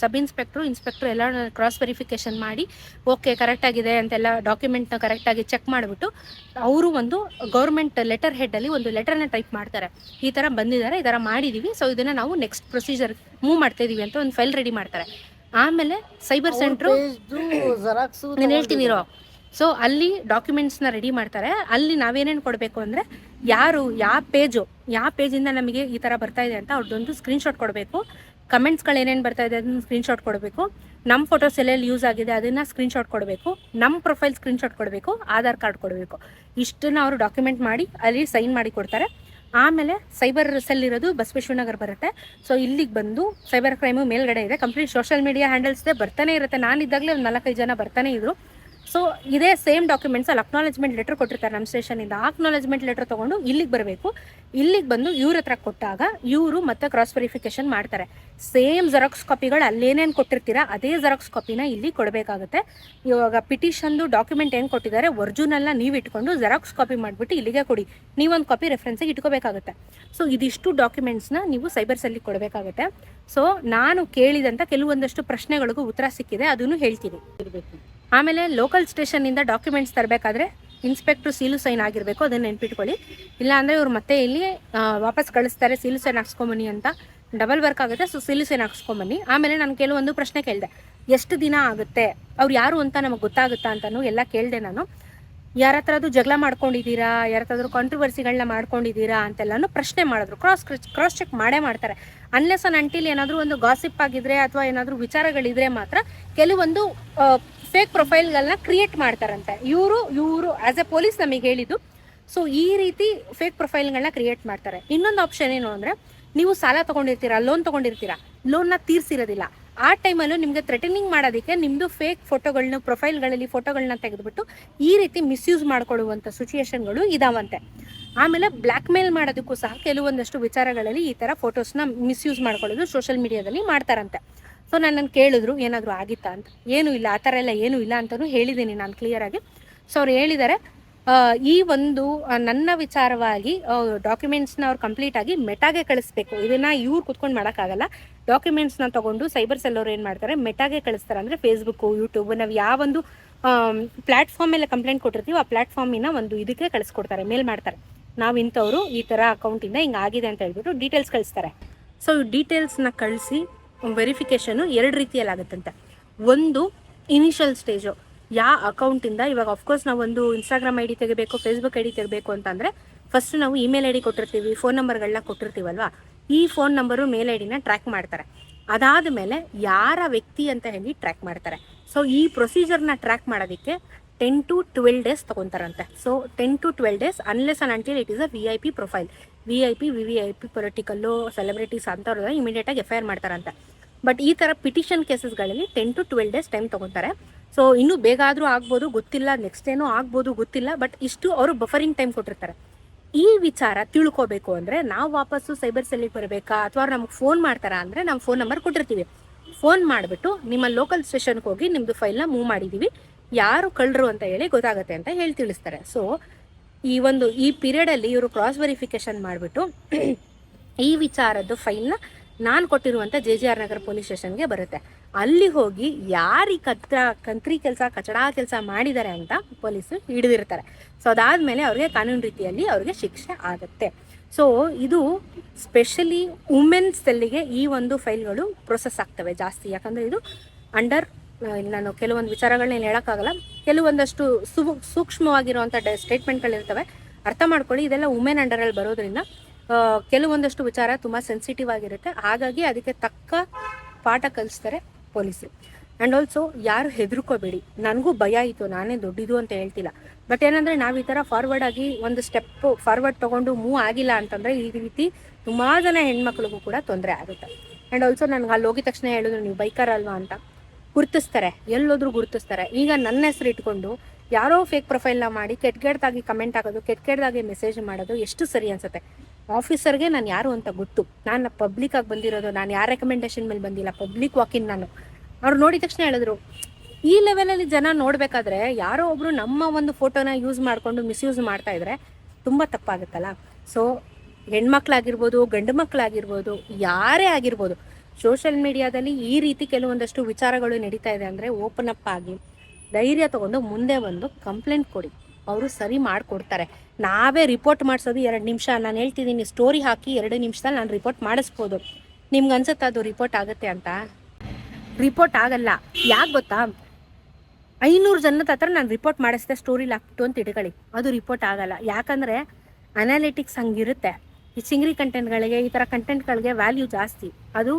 ಸಬ್ ಇನ್ಸ್ಪೆಕ್ಟ್ರು ಇನ್ಸ್ಪೆಕ್ಟ್ರು ಎಲ್ಲ ಕ್ರಾಸ್ ವೆರಿಫಿಕೇಷನ್ ಮಾಡಿ ಓಕೆ ಕರೆಕ್ಟಾಗಿದೆ ಅಂತೆಲ್ಲ ಡಾಕ್ಯುಮೆಂಟ್ನ ಕರೆಕ್ಟಾಗಿ ಚೆಕ್ ಮಾಡಿಬಿಟ್ಟು ಅವರು ಒಂದು ಗೌರ್ಮೆಂಟ್ ಲೆಟರ್ ಹೆಡ್ಡಲ್ಲಿ ಒಂದು ಲೆಟರ್ನ ಟೈಪ್ ಮಾಡ್ತಾರೆ. ಈ ಥರ ಬಂದಿದ್ದಾರೆ ಈ ಥರ ಮಾಡಿದ್ದೀವಿ ಸೊ ಇದನ್ನು ನಾವು ನೆಕ್ಸ್ಟ್ ಪ್ರೊಸೀಜರ್ ಮೂವ್ ಮಾಡ್ತಾ ಇದ್ದೀವಿ ಅಂತ ಒಂದು ಫೈಲ್ ರೆಡಿ ಮಾಡ್ತಾರೆ. ಆಮೇಲೆ ಸೈಬರ್ ಸೆಂಟ್ರು ನಾನು ಹೇಳ್ತೀನಿ ಇರೋ. ಸೊ ಅಲ್ಲಿ ಡಾಕ್ಯುಮೆಂಟ್ಸ್ನ ರೆಡಿ ಮಾಡ್ತಾರೆ. ಅಲ್ಲಿ ನಾವೇನೇನು ಕೊಡಬೇಕು ಅಂದರೆ, ಯಾರು ಯಾವ ಪೇಜು ಯಾವ ಪೇಜಿಂದ ನಮಗೆ ಈ ಥರ ಬರ್ತಾ ಇದೆ ಅಂತ ಅವ್ರದ್ದೊಂದು ಸ್ಕ್ರೀನ್ಶಾಟ್ ಕೊಡಬೇಕು. ಕಮೆಂಟ್ಸ್ಗಳು ಏನೇನು ಬರ್ತಾ ಇದೆ ಅದನ್ನ ಸ್ಕ್ರೀನ್ಶಾಟ್ ಕೊಡಬೇಕು. ನಮ್ಮ ಫೋಟೋಸ್ ಎಲ್ಲೆಲ್ಲಿ ಯೂಸ್ ಆಗಿದೆ ಅದನ್ನು ಸ್ಕ್ರೀನ್ಶಾಟ್ ಕೊಡಬೇಕು. ನಮ್ಮ ಪ್ರೊಫೈಲ್ ಸ್ಕ್ರೀನ್ಶಾಟ್ ಕೊಡಬೇಕು, ಆಧಾರ್ ಕಾರ್ಡ್ ಕೊಡಬೇಕು. ಇಷ್ಟನ್ನ ಅವರು ಡಾಕ್ಯುಮೆಂಟ್ ಮಾಡಿ ಅಲ್ಲಿ ಸೈನ್ ಮಾಡಿ ಕೊಡ್ತಾರೆ. ಆಮೇಲೆ ಸೈಬರ್ ಸೆಲ್ ಇರೋದು ಬಸವೇಶ್ವರನಗರ್ ಬರುತ್ತೆ. ಸೊ ಇಲ್ಲಿಗೆ ಬಂದು ಸೈಬರ್ ಕ್ರೈಮು ಮೇಲ್ಗಡೆ ಇದೆ. ಕಂಪ್ಲೀಟ್ ಸೋಷಿಯಲ್ ಮೀಡಿಯಾ ಹ್ಯಾಂಡಲ್ಸ್ದೇ ಬರ್ತಾನೆ ಇರುತ್ತೆ. ನಾನಿದ್ದಾಗಲೇ ಒಂದು ನಾಲ್ಕೈದು ಜನ ಬರ್ತಾನೆ ಇದ್ರು. ಸೊ ಇದೇ ಸೇಮ್ ಡಾಕ್ಯುಮೆಂಟ್ಸ್ ಅಲ್ಲಿ ಅಕ್ನಾಲೇಜ್ಮೆಂಟ್ ಲೆಟರ್ ಕೊಟ್ಟಿರ್ತಾರೆ ನಮ್ಮ ಸ್ಟೇಷನಿಂದ ಆ ಅಕ್ನಾಲೇಜ್ಮೆಂಟ್ ಲೆಟರ್ ತೊಗೊಂಡು ಇಲ್ಲಿಗೆ ಬರಬೇಕು. ಇಲ್ಲಿಗೆ ಬಂದು ಇವ್ರ ಹತ್ರ ಕೊಟ್ಟಾಗ ಇವರು ಮತ್ತೆ ಕ್ರಾಸ್ ವೆರಿಫಿಕೇಶನ್ ಮಾಡ್ತಾರೆ. ಸೇಮ್ ಜೆರಾಕ್ಸ್ ಕಾಪಿಗಳು ಅಲ್ಲೇನೇನು ಕೊಟ್ಟಿರ್ತೀರಾ, ಅದೇ ಜೆರಾಕ್ಸ್ ಕಾಪಿನ ಇಲ್ಲಿ ಕೊಡಬೇಕಾಗುತ್ತೆ. ಇವಾಗ ಪಿಟಿಷನ್ದು ಡಾಕ್ಯುಮೆಂಟ್ ಏನು ಕೊಟ್ಟಿದ್ದಾರೆ, ಒರ್ಜಿನಲ್ನ ನೀವು ಇಟ್ಕೊಂಡು ಜೆರಾಕ್ಸ್ ಕಾಪಿ ಮಾಡಿಬಿಟ್ಟು ಇಲ್ಲಿಗೆ ಕೊಡಿ. ನೀವೊಂದು ಕಾಪಿ ರೆಫರೆನ್ಸಿಗೆ ಇಟ್ಕೋಬೇಕಾಗುತ್ತೆ. ಸೊ ಇದಿಷ್ಟು ಡಾಕ್ಯುಮೆಂಟ್ಸ್ನ ನೀವು ಸೈಬರ್ ಕೊಡಬೇಕಾಗುತ್ತೆ. ಸೊ ನಾನು ಕೇಳಿದಂಥ ಕೆಲವೊಂದಷ್ಟು ಪ್ರಶ್ನೆಗಳಿಗೂ ಉತ್ತರ ಸಿಕ್ಕಿದೆ, ಅದನ್ನು ಹೇಳ್ತೀನಿ. ಇರಬೇಕು ಆಮೇಲೆ ಲೋಕಲ್ ಸ್ಟೇಷನ್ನಿಂದ ಡಾಕ್ಯುಮೆಂಟ್ಸ್ ತರಬೇಕಾದ್ರೆ ಇನ್ಸ್ಪೆಕ್ಟ್ರು ಸೀಲು ಸೈನ್ ಆಗಿರಬೇಕು, ಅದನ್ನು ನೆನ್ಪಿಟ್ಕೊಳ್ಳಿ. ಇಲ್ಲಾಂದರೆ ಇವ್ರು ಮತ್ತೆ ಇಲ್ಲಿ ವಾಪಸ್ ಕಳಿಸ್ತಾರೆ, ಸೀಲು ಸೈನ್ ಹಾಕ್ಸ್ಕೊಂಬನ್ನಿ ಅಂತ. ಡಬಲ್ ವರ್ಕ್ ಆಗುತ್ತೆ ಸೊ ಸೀಲು ಸೈನ್ ಹಾಕ್ಸ್ಕೊಂಬನ್ನಿ. ಆಮೇಲೆ ನಾನು ಕೆಲವೊಂದು ಪ್ರಶ್ನೆ ಕೇಳಿದೆ. ಎಷ್ಟು ದಿನ ಆಗುತ್ತೆ? ಅವ್ರು ಯಾರು ಅಂತ ನಮಗೆ ಗೊತ್ತಾಗುತ್ತಾ ಅಂತಲೂ ಎಲ್ಲ ಕೇಳಿದೆ ನಾನು. ಯಾರ ಅದು ಜಗಳ ಮಾಡ್ಕೊಂಡಿದ್ದೀರಾ? ಯಾರ ಹತ್ರದ್ದು ಕಾಂಟ್ರವರ್ಸಿಗಳನ್ನ ಮಾಡ್ಕೊಂಡಿದ್ದೀರಾ ಅಂತೆಲ್ಲನೂ ಪ್ರಶ್ನೆ ಮಾಡಿದ್ರು. ಕ್ರಾಸ್ ಕ್ರಾಸ್ ಚೆಕ್ ಮಾಡೇ ಮಾಡ್ತಾರೆ. ಅನ್ಲೆಸ್ ಅನ್ ಅಂಟಿಲ್ ಏನಾದರೂ ಒಂದು ಗಾಸಿಪ್ ಆಗಿದ್ರೆ ಅಥವಾ ಏನಾದರೂ ವಿಚಾರಗಳಿದ್ರೆ ಮಾತ್ರ ಕೆಲವೊಂದು ಫೇಕ್ ಪ್ರೊಫೈಲ್ಗಳನ್ನ ಕ್ರಿಯೇಟ್ ಮಾಡ್ತಾರಂತೆ. ಇವರು ಇವರು ಆಸ್ ಎ ಪೊಲೀಸ್ ನಮಗೆ ಹೇಳಿದ್ದು ಸೊ ಈ ರೀತಿ ಫೇಕ್ ಪ್ರೊಫೈಲ್ಗಳನ್ನ ಕ್ರಿಯೇಟ್ ಮಾಡ್ತಾರೆ. ಇನ್ನೊಂದು ಆಪ್ಷನ್ ಏನು ಅಂದರೆ, ನೀವು ಸಾಲ ತಗೊಂಡಿರ್ತೀರಾ ಲೋನ್ ತಗೊಂಡಿರ್ತೀರಾ ಲೋನ್ನ ತೀರ್ಸಿರೋದಿಲ್ಲ. ಆ ಟೈಮಲ್ಲೂ ನಿಮಗೆ ಥ್ರೆಟನಿಂಗ್ ಮಾಡೋದಕ್ಕೆ ನಿಮ್ಮದು ಫೇಕ್ ಫೋಟೋಗಳನ್ನ ಪ್ರೊಫೈಲ್ಗಳಲ್ಲಿ ಫೋಟೋಗಳನ್ನ ತೆಗೆದುಬಿಟ್ಟು ಈ ರೀತಿ ಮಿಸ್ಯೂಸ್ ಮಾಡ್ಕೊಳ್ಳುವಂಥ ಸಿಚುಯೇಷನ್ಗಳು ಇದಾವಂತೆ. ಆಮೇಲೆ ಬ್ಲ್ಯಾಕ್ ಮೇಲ್ ಮಾಡೋದಕ್ಕೂ ಸಹ ಕೆಲವೊಂದಷ್ಟು ವಿಚಾರಗಳಲ್ಲಿ ಈ ಥರ ಫೋಟೋಸ್ನ ಮಿಸ್ಯೂಸ್ ಮಾಡ್ಕೊಳ್ಳೋದು ಸೋಷಿಯಲ್ ಮೀಡಿಯಾದಲ್ಲಿ ಮಾಡ್ತಾರಂತೆ. ಸೊ ನನ್ನನ್ನು ಕೇಳಿದ್ರು, ಏನಾದರೂ ಆಗಿತ್ತಾ ಅಂತ. ಏನೂ ಇಲ್ಲ, ಆ ಥರ ಎಲ್ಲ ಏನೂ ಇಲ್ಲ ಅಂತಲೂ ಹೇಳಿದ್ದೀನಿ ನಾನು ಕ್ಲಿಯರಾಗಿ ಸೊ ಅವ್ರು ಹೇಳಿದ್ದಾರೆ ಈ ಒಂದು ನನ್ನ ವಿಚಾರವಾಗಿ ಡಾಕ್ಯುಮೆಂಟ್ಸ್ನ ಅವ್ರು ಕಂಪ್ಲೀಟ್ ಆಗಿ ಮೆಟಾಗೆ ಕಳಿಸ್ಬೇಕು. ಇದನ್ನ ಇವ್ರು ಕುತ್ಕೊಂಡು ಮಾಡೋಕ್ಕಾಗಲ್ಲ. ಡಾಕ್ಯುಮೆಂಟ್ಸ್ನ ತಗೊಂಡು ಸೈಬರ್ ಸೆಲ್ ಅವ್ರು ಏನು ಮಾಡ್ತಾರೆ, ಮೆಟಾಗೆ ಕಳಿಸ್ತಾರೆ. ಅಂದರೆ ಫೇಸ್ಬುಕ್ಕು ಯೂಟ್ಯೂಬ್ ನಾವು ಯಾವೊಂದು ಪ್ಲಾಟ್ಫಾರ್ಮ್ ಮೇಲೆ ಕಂಪ್ಲೇಂಟ್ ಕೊಟ್ಟಿರ್ತೀವಿ ಆ ಪ್ಲಾಟ್ಫಾರ್ಮಿನ ಒಂದು ಇದಕ್ಕೆ ಕಳಿಸ್ಕೊಡ್ತಾರೆ, ಮೇಲ್ ಮಾಡ್ತಾರೆ. ನಾವು ಇಂಥವ್ರು ಈ ಥರ ಅಕೌಂಟಿಂದ ಹಿಂಗೆ ಆಗಿದೆ ಅಂತ ಹೇಳ್ಬಿಟ್ಟು ಡೀಟೇಲ್ಸ್ ಕಳಿಸ್ತಾರೆ. ಸೊ ಡೀಟೇಲ್ಸ್ನ ಕಳಿಸಿ ವೆರಿಫಿಕೇಷನು ಎರಡು ರೀತಿಯಲ್ಲಿ ಆಗುತ್ತಂತೆ. ಒಂದು ಇನಿಷಿಯಲ್ ಸ್ಟೇಜು ಯಾವ ಅಕೌಂಟಿಂದ ಇವಾಗ ಅಫ್ಕೋರ್ಸ್ ನಾವು ಒಂದು ಇನ್ಸ್ಟಾಗ್ರಾಮ್ ಐ ಡಿ ತೆಗಿಬೇಕು ಫೇಸ್ಬುಕ್ ಐ ಡಿ ತೆಗಿಬೇಕು ಅಂತಂದರೆ ಫಸ್ಟ್ ನಾವು ಇಮೇಲ್ ಐ ಡಿ ಕೊಟ್ಟಿರ್ತೀವಿ ಫೋನ್ ನಂಬರ್ಗಳನ್ನ ಕೊಟ್ಟಿರ್ತೀವಲ್ವ? ಈ ಫೋನ್ ನಂಬರು ಮೇಲ್ ಐ ಡಿನ ಟ್ರ್ಯಾಕ್ ಮಾಡ್ತಾರೆ. ಅದಾದ ಮೇಲೆ ಯಾರ ವ್ಯಕ್ತಿ ಅಂತ ಹೇಳಿ ಟ್ರ್ಯಾಕ್ ಮಾಡ್ತಾರೆ. ಸೊ ಈ ಪ್ರೊಸೀಜರ್ನ ಟ್ರ್ಯಾಕ್ ಮಾಡೋದಕ್ಕೆ ten to twelve days ತೊಗೊತಾರಂತೆ. So ten to twelve days unless un until it is a V I P profile V I P V V I P political celebrities ಅಂಥವ್ರನ್ನ ಇಮಿಡಿಯೇಟಾಗಿ F I R ಮಾಡ್ತಾರಂತೆ. But ಈ ಥರ petition ಕೇಸಸ್ಗಳಲ್ಲಿ ten to twelve days time ತೊಗೊತಾರೆ. So ಇನ್ನೂ ಬೇಗ ಆದರೂ ಆಗ್ಬೋದು, ಗೊತ್ತಿಲ್ಲ ನೆಕ್ಸ್ಟ್ ಏನೋ ಆಗ್ಬೋದು, ಗೊತ್ತಿಲ್ಲ ಬಟ್ ಇಷ್ಟು ಅವರು ಬಫರಿಂಗ್ ಟೈಮ್ ಕೊಟ್ಟಿರ್ತಾರೆ. ಈ ವಿಚಾರ ತಿಳ್ಕೊಬೇಕು ಅಂದರೆ ನಾವು ವಾಪಸ್ಸು ಸೈಬರ್ ಸೆಲ್ಲಿಗೆ ಬರಬೇಕಾ? ಅಥವಾ ನಮ್ಗೆ ಫೋನ್ ಮಾಡ್ತಾರಾ ಅಂದರೆ ನಾವು ಫೋನ್ ನಂಬರ್ ಕೊಟ್ಟಿರ್ತೀವಿ. ಫೋನ್ ಮಾಡಿಬಿಟ್ಟು ನಿಮ್ಮ ಲೋಕಲ್ ಸ್ಟೇಷನ್ಗೆ ಹೋಗಿ ನಿಮ್ಮದು ಫೈಲ್ನ ಮೂವ್ ಮಾಡಿದ್ದೀವಿ ಯಾರು ಕಳ್ಳರು ಅಂತ ಹೇಳಿ ಗೊತ್ತಾಗುತ್ತೆ ಅಂತ ಹೇಳಿ ತಿಳಿಸ್ತಾರೆ. ಸೊ ಈ ಒಂದು ಈ ಪೀರಿಯಡಲ್ಲಿ ಇವರು ಕ್ರಾಸ್ ವೆರಿಫಿಕೇಶನ್ ಮಾಡಿಬಿಟ್ಟು ಈ ವಿಚಾರದ್ದು ಫೈಲ್ನ ನಾನು ಕೊಟ್ಟಿರುವಂಥ J G R Nagara police ಸ್ಟೇಷನ್ಗೆ ಬರುತ್ತೆ. ಅಲ್ಲಿ ಹೋಗಿ ಯಾರು ಈ ಕತ್ರ ಕಂತ್ರಿ ಕೆಲಸ, ಕಚಡಾ ಕೆಲಸ ಮಾಡಿದ್ದಾರೆ ಅಂತ ಪೊಲೀಸರು ಹಿಡಿದಿರ್ತಾರೆ. ಸೊ ಅದಾದಮೇಲೆ ಅವ್ರಿಗೆ ಕಾನೂನು ರೀತಿಯಲ್ಲಿ ಅವ್ರಿಗೆ ಶಿಕ್ಷೆ ಆಗುತ್ತೆ. ಸೊ ಇದು ಸ್ಪೆಷಲಿ ವುಮೆನ್ಸ್ ಸೆಲ್ಲಿಗೆ ಈ ಒಂದು ಫೈಲ್ಗಳು ಪ್ರೊಸೆಸ್ ಆಗ್ತವೆ ಜಾಸ್ತಿ. ಯಾಕಂದರೆ ಇದು ಅಂಡರ್ ನಾನು ಕೆಲವೊಂದು ವಿಚಾರಗಳನ್ನ ಹೇಳೋಕ್ಕಾಗಲ್ಲ. ಕೆಲವೊಂದಷ್ಟು ಸು ಸೂಕ್ಷ್ಮವಾಗಿರುವಂಥ ಡ ಸ್ಟೇಟ್ಮೆಂಟ್ಗಳಿರ್ತವೆ ಅರ್ಥ ಮಾಡ್ಕೊಳ್ಳಿ, ಇದೆಲ್ಲ ವುಮೆನ್ ಅಂಡರಲ್ಲಿ ಬರೋದ್ರಿಂದ ಕೆಲವೊಂದಷ್ಟು ವಿಚಾರ ತುಂಬ ಸೆನ್ಸಿಟಿವ್ ಆಗಿರುತ್ತೆ. ಹಾಗಾಗಿ ಅದಕ್ಕೆ ತಕ್ಕ ಪಾಠ ಕಲಿಸ್ತಾರೆ ಪೊಲೀಸರು. ಆ್ಯಂಡ್ ಆಲ್ಸೋ ಯಾರು ಹೆದರ್ಕೋಬೇಡಿ. ನನಗೂ ಭಯ ಆಯಿತು, ನಾನೇ ದೊಡ್ಡಿದು ಅಂತ ಹೇಳ್ತಿಲ್ಲ. ಬಟ್ ಏನಂದರೆ, ನಾವು ಈ ಥರ ಫಾರ್ವರ್ಡ್ ಆಗಿ ಒಂದು ಸ್ಟೆಪ್ ಫಾರ್ವರ್ಡ್ ತೊಗೊಂಡು ಮೂವ್ ಆಗಿಲ್ಲ ಅಂತಂದರೆ, ಈ ರೀತಿ ತುಂಬ ಜನ ಹೆಣ್ಮಕ್ಳಿಗೂ ಕೂಡ ತೊಂದರೆ ಆಗುತ್ತೆ. ಆ್ಯಂಡ್ ಆಲ್ಸೋ ನನಗೆ ಅಲ್ಲಿ ಹೋಗಿದ ತಕ್ಷಣ ಹೇಳಿದ್ರು, ನೀವು ಬೈಕರ್ ಅಲ್ವಾ ಅಂತ. ಗುರ್ತಿಸ್ತಾರೆ, ಎಲ್ಲೋದ್ರೂ ಗುರ್ತಿಸ್ತಾರೆ. ಈಗ ನನ್ನ ಹೆಸರು ಇಟ್ಕೊಂಡು ಯಾರೋ ಫೇಕ್ ಪ್ರೊಫೈಲ್ನ ಮಾಡಿ ಕೆಟ್ಕೆಡ್ದಾಗಿ ಕಮೆಂಟ್ ಹಾಕೋದು ಕೆಟ್ಕೆಡ್ದಾಗಿ ಮೆಸೇಜ್ ಮಾಡೋದು ಎಷ್ಟು ಸರಿ ಅನ್ಸುತ್ತೆ. ಆಫೀಸರ್ಗೆ ನಾನು ಯಾರು ಅಂತ ಗೊತ್ತು. ನಾನು ಪಬ್ಲಿಕ್ ಆಗಿ ಬಂದಿರೋದು, ನಾನು ಯಾರ ರೆಕಮೆಂಡೇಶನ್ ಮೇಲೆ ಬಂದಿಲ್ಲ ಪಬ್ಲಿಕ್ ವಾಕಿನ್ ನಾನು. ಅವ್ರು ನೋಡಿದ ತಕ್ಷಣ ಹೇಳಿದ್ರು, ಈ ಲೆವೆಲಲ್ಲಿ ಜನ ನೋಡಬೇಕಾದ್ರೆ ಯಾರೋ ಒಬ್ರು ನಮ್ಮ ಒಂದು ಫೋಟೋನ ಯೂಸ್ ಮಾಡಿಕೊಂಡು ಮಿಸ್ಯೂಸ್ ಮಾಡ್ತಾ ಇದ್ರೆ ತುಂಬ ತಪ್ಪಾಗುತ್ತಲ್ಲ. ಸೊ ಹೆಣ್ಮಕ್ಳಾಗಿರ್ಬೋದು ಗಂಡು ಮಕ್ಕಳಾಗಿರ್ಬೋದು ಯಾರೇ ಆಗಿರ್ಬೋದು ಸೋಷಿಯಲ್ ಮೀಡಿಯಾದಲ್ಲಿ ಈ ರೀತಿ ಕೆಲವೊಂದಷ್ಟು ವಿಚಾರಗಳು ನಡೀತಾ ಇದೆ ಅಂದರೆ ಓಪನ್ ಅಪ್ ಆಗಿ ಧೈರ್ಯ ತಗೊಂಡು ಮುಂದೆ ಬಂದು ಕಂಪ್ಲೇಂಟ್ ಕೊಡಿ. ಅವರು ಸರಿ ಮಾಡಿಕೊಡ್ತಾರೆ. ನಾವೇ ರಿಪೋರ್ಟ್ ಮಾಡಿಸೋದು ಎರಡು ನಿಮಿಷ. ನಾನು ಹೇಳ್ತಿದ್ದೀನಿ ಸ್ಟೋರಿ ಹಾಕಿ ಎರಡು ನಿಮಿಷದಲ್ಲಿ ನಾನು ರಿಪೋರ್ಟ್ ಮಾಡಿಸ್ಬೋದು. ನಿಮ್ಗೆ ಅನ್ಸುತ್ತೆ ಅದು ರಿಪೋರ್ಟ್ ಆಗುತ್ತೆ ಅಂತ? ರಿಪೋರ್ಟ್ ಆಗಲ್ಲ. ಯಾಕೆ ಗೊತ್ತಾ? ಐನೂರು ಜನದ ಹತ್ರ ನಾನು ರಿಪೋರ್ಟ್ ಮಾಡಿಸಿದೆ ಸ್ಟೋರಿಲಿ ಹಾಕ್ಬಿಟ್ಟು ಅಂತ ಇಟ್ಕೊಳ್ಳಿ. ಅದು ರಿಪೋರ್ಟ್ ಆಗಲ್ಲ. ಯಾಕಂದರೆ ಅನಾಲಿಟಿಕ್ಸ್ ಹಂಗಿರುತ್ತೆ. ಈ ಚಿಂಗ್ರಿ ಕಂಟೆಂಟ್ಗಳಿಗೆ ಈ ಥರ ಕಂಟೆಂಟ್ಗಳಿಗೆ ವ್ಯಾಲ್ಯೂ ಜಾಸ್ತಿ. ಅದು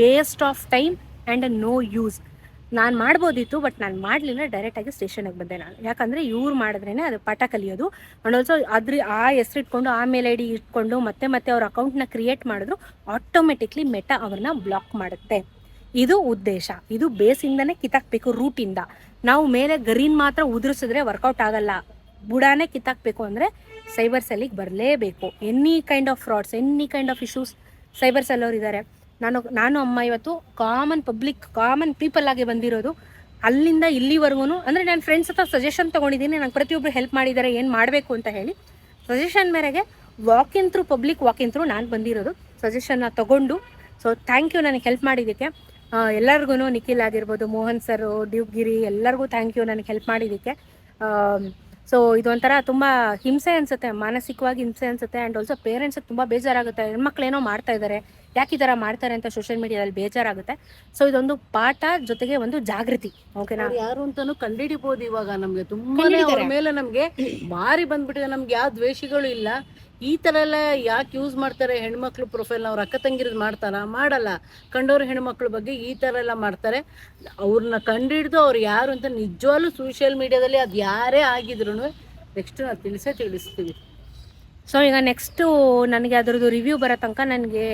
waste of time and no use ನಾನು ಮಾಡ್ಬೋದಿತ್ತು ಬಟ್ ನಾನು ಮಾಡಲಿಲ್ಲ ಡೈರೆಕ್ಟಾಗಿ ಸ್ಟೇಷನಿಗೆ ಬಂದೆ ನಾನು. ಯಾಕಂದರೆ ಇವ್ರು ಮಾಡಿದ್ರೇ ಅದು ಪಾಠ ಕಲಿಯೋದು. ಆ್ಯಂಡ್ ಆಲ್ಸೋ ಅದ್ರ, ಆ ಹೆಸರಿಟ್ಕೊಂಡು ಆ ಮೇಲ್ ಐ ಡಿ ಇಟ್ಕೊಂಡು, ಮತ್ತೆ ಮತ್ತೆ ಅವ್ರ ಅಕೌಂಟ್ನ ಕ್ರಿಯೇಟ್ ಮಾಡಿದ್ರು ಆಟೋಮೆಟಿಕ್ಲಿ ಮೆಟ ಅವ್ರನ್ನ ಬ್ಲಾಕ್ ಮಾಡುತ್ತೆ. ಇದು ಉದ್ದೇಶ. ಇದು ಬೇಸಿಂದನೇ ಕಿತ್ತಾಕ್ಬೇಕು ರೂಟಿಂದ ನಾವು ಮೇಲೆ ಗರೀನ್ ಮಾತ್ರ ಉದುರಿಸಿದ್ರೆ ವರ್ಕೌಟ್ ಆಗಲ್ಲ. ಬುಡಾನೇ ಕಿತ್ತಾಕ್ಬೇಕು ಅಂದರೆ ಸೈಬರ್ ಸೆಲ್ಲಿಗೆ ಬರಲೇಬೇಕು. Any kind of frauds any kind of issues cyber cell ಅವ್ರು ಇದ್ದಾರೆ ನಾನು ನಾನು, ಅಮ್ಮ ಇವತ್ತು ಕಾಮನ್ ಪಬ್ಲಿಕ್ ಕಾಮನ್ ಪೀಪಲ್ ಆಗಿ ಬಂದಿರೋದು. ಅಲ್ಲಿಂದ ಇಲ್ಲಿವರೆಗೂ ಅಂದರೆ ನಾನು ಫ್ರೆಂಡ್ಸ್ ಹತ್ರ ಸಜೆಷನ್ ತೊಗೊಂಡಿದ್ದೀನಿ, ನಂಗೆ ಪ್ರತಿಯೊಬ್ಬರು ಹೆಲ್ಪ್ ಮಾಡಿದ್ದಾರೆ ಏನು ಮಾಡಬೇಕು ಅಂತ ಹೇಳಿ. ಸಜೆಷನ್ ಮೇರೆಗೆ walk in through public walk in through ನಾನು ಬಂದಿರೋದು. ಸಜೆಷನ್ನ ತಗೊಂಡು ಸೊ ಥ್ಯಾಂಕ್ ಯು ನನಗೆ ಹೆಲ್ಪ್ ಮಾಡಿದ್ದಕ್ಕೆ. ಎಲ್ಲರಿಗೂ ನಿಖಿಲ್ ಆಗಿರ್ಬೋದು, ಮೋಹನ್ ಸರ್ ಡ್ಯೂಬ್ಗಿರಿ ಎಲ್ಲರಿಗೂ ಥ್ಯಾಂಕ್ ಯು ನನಗೆ ಹೆಲ್ಪ್ ಮಾಡಿದ್ದಕ್ಕೆ. ಸೊ ಇದೊಂಥರ ತುಂಬ ಹಿಂಸೆ ಅನ್ಸುತ್ತೆ ಮಾನಸಿಕವಾಗಿ ಹಿಂಸೆ ಅನ್ಸುತ್ತೆ ಆ್ಯಂಡ್ ಆಲ್ಸೋ ಪೇರೆಂಟ್ಸ್ ತುಂಬ ಬೇಜಾರಾಗುತ್ತೆ. ಹೆಣ್ಮಕ್ಳು ಏನೋ ಮಾಡ್ತಾ ಇದ್ದಾರೆ ಯಾಕೆ ಈ ಥರ ಮಾಡ್ತಾರೆ ಅಂತ ಸೋಷಿಯಲ್ ಮೀಡಿಯಾದಲ್ಲಿ ಬೇಜಾರಾಗುತ್ತೆ. ಸೊ ಇದೊಂದು ಪಾಠ ಜೊತೆಗೆ ಒಂದು ಜಾಗೃತಿ ಓಕೆನಾ ಯಾರು ಅಂತಾನು ಕಂಡಿಡಿಬಹುದು ಇವಾಗ ನಮ್ಗೆ. ತುಂಬಾನೇ ಅವ್ರ ಮೇಲೆ ನಮ್ಗೆ ಮಾರಿ ಬಂದ್ಬಿಟ್ಟಿದೆ. ನಮ್ಗೆ ಯಾವ ದ್ವೇಷಗಳು ಇಲ್ಲ. ಈ ಥರ ಎಲ್ಲ ಯಾಕೆ ಯೂಸ್ ಮಾಡ್ತಾರೆ ಹೆಣ್ಮಕ್ಳು ಪ್ರೊಫೈಲ್ ಅವ್ರ ಅಕ್ಕ ತಂಗಿರದು ಮಾಡ್ತಾರಾ? ಮಾಡಲ್ಲ. ಕಂಡವ್ರ ಹೆಣ್ಮಕ್ಳ ಬಗ್ಗೆ ಈ ತರ ಎಲ್ಲ ಮಾಡ್ತಾರೆ. ಅವ್ರನ್ನ ಕಂಡಿಡ್ದು ಅವ್ರು ಯಾರು ಅಂತ ನಿಜವಾಗ್ಲೂ ಸೋಷಿಯಲ್ ಮೀಡಿಯಾದಲ್ಲಿ ಅದು ಯಾರೇ ಆಗಿದ್ರು ನೆಕ್ಸ್ಟ್ ನಾವು ತಿಳಿಸೇ ತಿಳಿಸ್ತೀವಿ ಸೊ ಈಗ ನೆಕ್ಸ್ಟು ನನಗೆ ಅದರದ್ದು ರಿವ್ಯೂ ಬರೋ ತನಕ ನನಗೆ